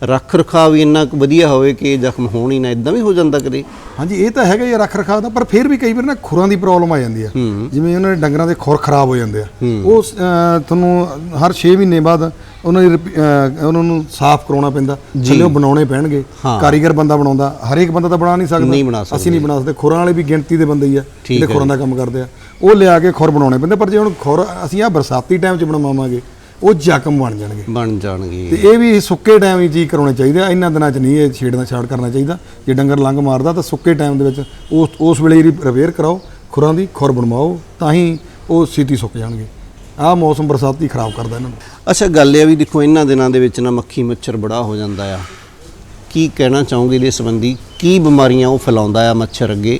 ਰੱਖ ਰਖਾਵ ਵੀ ਇੰਨਾ ਕੁ ਵਧੀਆ ਹੋਵੇ ਕਿ ਜ਼ਖਮ ਹੋਣ ਹੀ ਨਾ ਇਦਾਂ ਵੀ ਹੋ ਜਾਂਦਾ ਕਦੇ? ਹਾਂਜੀ ਇਹ ਤਾਂ ਹੈਗਾ ਹੀ ਆ ਰੱਖ ਰਖਾਅ ਦਾ ਪਰ ਫਿਰ ਵੀ ਕਈ ਵਾਰ ਨਾ ਖੁਰਾਂ ਦੀ ਪ੍ਰੋਬਲਮ ਆ ਜਾਂਦੀ ਆ। ਜਿਵੇਂ ਉਹਨਾਂ ਦੇ ਡੰਗਰਾਂ ਦੇ ਖੁਰ ਖਰਾਬ ਹੋ ਜਾਂਦੇ ਆ। ਉਹ ਤੁਹਾਨੂੰ ਹਰ 6 ਮਹੀਨੇ ਬਾਅਦ ਉਹਨਾਂ ਦੀ ਉਹਨਾਂ ਨੂੰ ਸਾਫ਼ ਕਰਾਉਣਾ ਪੈਂਦਾ। ਥੱਲੇ ਉਹ ਬਣਾਉਣੇ ਪੈਣਗੇ। ਕਾਰੀਗਰ ਬੰਦਾ ਬਣਾਉਂਦਾ ਹਰੇਕ ਬੰਦਾ ਤਾਂ ਬਣਾ ਨਹੀਂ ਸਕਦਾ। ਅਸੀਂ ਨਹੀਂ ਬਣਾ ਸਕਦੇ। ਖੁਰਾਂ ਵਾਲੇ ਵੀ ਗਿਣਤੀ ਦੇ ਬੰਦੇ ਹੀ ਆ ਜਿਹੜੇ ਖੁਰਾਂ ਦਾ ਕੰਮ ਕਰਦੇ ਆ। ਉਹ ਲਿਆ ਕੇ ਖੁਰ ਬਣਾਉਣੇ ਪੈਂਦੇ ਪਰ ਜੇ ਹੁਣ ਖੁਰ ਅਸੀਂ ਆ ਬਰਸਾਤੀ ਟਾਈਮ 'ਚ ਬਣਵਾਵਾਂਗੇ ਉਹ ਜ਼ਖਮ ਬਣ ਜਾਣਗੇ। ਬਣ ਤੇ ਜਾਣਗੇ ਇਹ ਵੀ ਸੁੱਕੇ ਟਾਈਮ ਹੀ ਕਰਾਉਣੇ ਚਾਹੀਦੇ ਆ। ਇਹਨਾਂ ਦਿਨਾਂ 'ਚ ਨਹੀਂ ਇਹ ਛੇੜਨਾ ਛਾੜ ਕਰਨਾ ਚਾਹੀਦਾ। ਜੇ ਡੰਗਰ ਲੰਘ ਮਾਰਦਾ ਤਾਂ ਸੁੱਕੇ ਟਾਈਮ ਦੇ ਵਿੱਚ ਉਸ ਉਸ ਵੇਲੇ ਜਿਹੜੀ ਰਿਪੇਅਰ ਕਰਾਓ ਖੁਰਾਂ ਦੀ ਖੁਰ ਬਣਵਾਓ ਤਾਂ ਹੀ ਉਹ ਛੇਤੀ ਸੁੱਕ ਜਾਣਗੇ। ਆਹ ਮੌਸਮ ਬਰਸਾਤੀ ਖਰਾਬ ਕਰਦਾ ਇਹਨਾਂ ਨੂੰ। ਅੱਛਾ ਗੱਲ ਇਹ ਆ ਵੀ ਦੇਖੋ ਇਹਨਾਂ ਦਿਨਾਂ ਦੇ ਵਿੱਚ ਨਾ ਮੱਖੀ ਮੱਛਰ ਬੜਾ ਹੋ ਜਾਂਦਾ ਆ। ਕੀ ਕਹਿਣਾ ਚਾਹੋਗੇ ਇਹਦੇ ਸੰਬੰਧੀ? ਕੀ ਬਿਮਾਰੀਆਂ ਉਹ ਫੈਲਾਉਂਦਾ ਆ ਮੱਛਰ ਅੱਗੇ?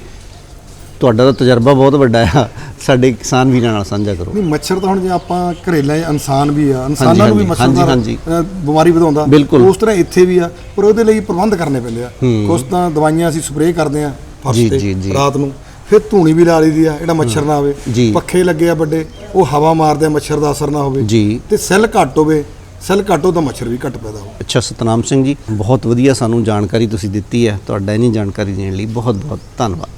ਤੁਹਾਡਾ ਤਾਂ ਤਜਰਬਾ ਬਹੁਤ ਵੱਡਾ ਆ। ਸਾਡੇ ਕਿਸਾਨ ਵੀਰਾਂ ਨਾਲ ਸਾਂਝਾ ਕਰੋ। ਨਹੀਂ ਮੱਛਰ ਤਾਂ ਹੁਣ ਜੇ ਆਪਾਂ ਘਰੇਲਾ ਇਨਸਾਨ ਵੀ ਆ ਇਨਸਾਨਾਂ ਨੂੰ ਵੀ ਮੱਛਰ ਦਾ ਬਿਮਾਰੀ ਵਧਾਉਂਦਾ। ਉਸ ਤਰ੍ਹਾਂ ਇੱਥੇ ਵੀ ਆ ਪਰ ਉਹਦੇ ਲਈ ਪ੍ਰਬੰਧ ਕਰਨੇ ਪੈਂਦੇ ਆ। ਕੁਛ ਤਾਂ ਦਵਾਈਆਂ ਅਸੀਂ ਸਪਰੇਅ ਕਰਦੇ ਆ ਫਰਸ਼ ਤੇ। ਰਾਤ ਨੂੰ। ਫਿਰ ਧੂਣੀ ਵੀ ਲਾ ਲਈਦੀ ਆ ਜਿਹੜਾ ਮੱਛਰ ਨਾ ਆਵੇ। ਪੱਖੇ ਲੱਗੇ ਆ ਵੱਡੇ ਉਹ ਹਵਾ ਮਾਰਦੇ ਆ ਮੱਛਰ ਦਾ ਅਸਰ ਨਾ ਹੋਵੇ। ਜੀ। ਤੇ ਸੈੱਲ ਘੱਟ ਹੋਵੇ ਸੈੱਲ ਘੱਟ ਤਾਂ ਮੱਛਰ ਵੀ ਘੱਟ ਪੈਦਾ ਹੋਵੇ। ਅੱਛਾ ਸਤਨਾਮ ਸਿੰਘ ਜੀ ਬਹੁਤ ਵਧੀਆ ਸਾਨੂੰ ਜਾਣਕਾਰੀ ਤੁਸੀਂ ਦਿੱਤੀ ਹੈ। ਤੁਹਾਡਾ ਇਨੀ ਜਾਣਕਾਰੀ ਦੇਣ ਲਈ ਬਹੁਤ ਬਹੁਤ ਧੰਨਵਾਦ।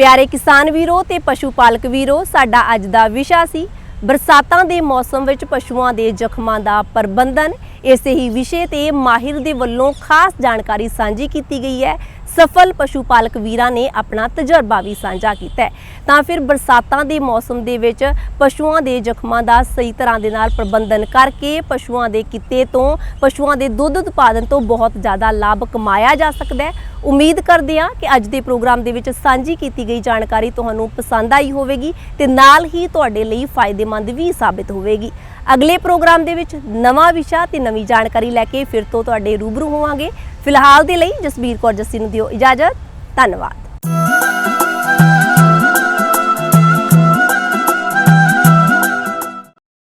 ਪਿਆਰੇ ਕਿਸਾਨ ਵੀਰੋ ਤੇ ਪਸ਼ੂ ਪਾਲਕ ਵੀਰੋ, ਸਾਡਾ ਅੱਜ ਦਾ ਵਿਸ਼ਾ ਸੀ ਬਰਸਾਤਾਂ ਦੇ ਮੌਸਮ ਵਿੱਚ ਪਸ਼ੂਆਂ ਦੇ ਜ਼ਖਮਾਂ ਦਾ ਪ੍ਰਬੰਧਨ। ਇਸੇ ਹੀ ਵਿਸ਼ੇ ਤੇ ਮਾਹਿਰ ਦੇ ਵੱਲੋਂ ਖਾਸ ਜਾਣਕਾਰੀ ਸਾਂਝੀ ਕੀਤੀ ਗਈ ਹੈ। ਸਫਲ ਪਸ਼ੂ ਪਾਲਕ ਵੀਰਾਂ ਨੇ ਆਪਣਾ ਤਜਰਬਾ ਵੀ ਸਾਂਝਾ ਕੀਤਾ ਹੈ। ਤਾਂ ਫਿਰ ਬਰਸਾਤਾਂ ਦੇ ਮੌਸਮ ਦੇ ਵਿੱਚ ਪਸ਼ੂਆਂ ਦੇ ਜ਼ਖਮਾਂ ਦਾ ਸਹੀ ਤਰ੍ਹਾਂ ਦੇ ਨਾਲ ਪ੍ਰਬੰਧਨ ਕਰਕੇ ਪਸ਼ੂਆਂ ਦੇ ਕਿੱਤੇ ਤੋਂ ਪਸ਼ੂਆਂ ਦੇ ਦੁੱਧ ਉਤਪਾਦਨ ਤੋਂ ਬਹੁਤ ਜ਼ਿਆਦਾ ਲਾਭ ਕਮਾਇਆ ਜਾ ਸਕਦਾ ਹੈ। ਉਮੀਦ ਕਰਦੇ ਹਾਂ ਕਿ ਅੱਜ ਦੇ ਪ੍ਰੋਗਰਾਮ ਦੇ ਵਿੱਚ ਸਾਂਝੀ ਕੀਤੀ ਗਈ ਜਾਣਕਾਰੀ ਤੁਹਾਨੂੰ ਪਸੰਦ ਆਈ ਹੋਵੇਗੀ ਤੇ ਨਾਲ ਹੀ ਤੁਹਾਡੇ ਲਈ ਫਾਇਦੇਮੰਦ ਵੀ ਸਾਬਿਤ ਹੋਵੇਗੀ। ਅਗਲੇ ਪ੍ਰੋਗਰਾਮ ਦੇ ਵਿੱਚ ਨਵਾਂ ਵਿਸ਼ਾ ਤੇ ਨਵੀਂ ਜਾਣਕਾਰੀ ਲੈ ਕੇ ਫਿਰ ਤੋਂ ਤੁਹਾਡੇ ਰੂਬਰੂ ਹੋਵਾਂਗੇ। ਫਿਲਹਾਲ ਦੇ ਲਈ ਜਸਬੀਰ ਕੌਰ ਜੱਸੀ ਨੂੰ ਦਿਓ ਇਜਾਜ਼ਤ। ਧੰਨਵਾਦ।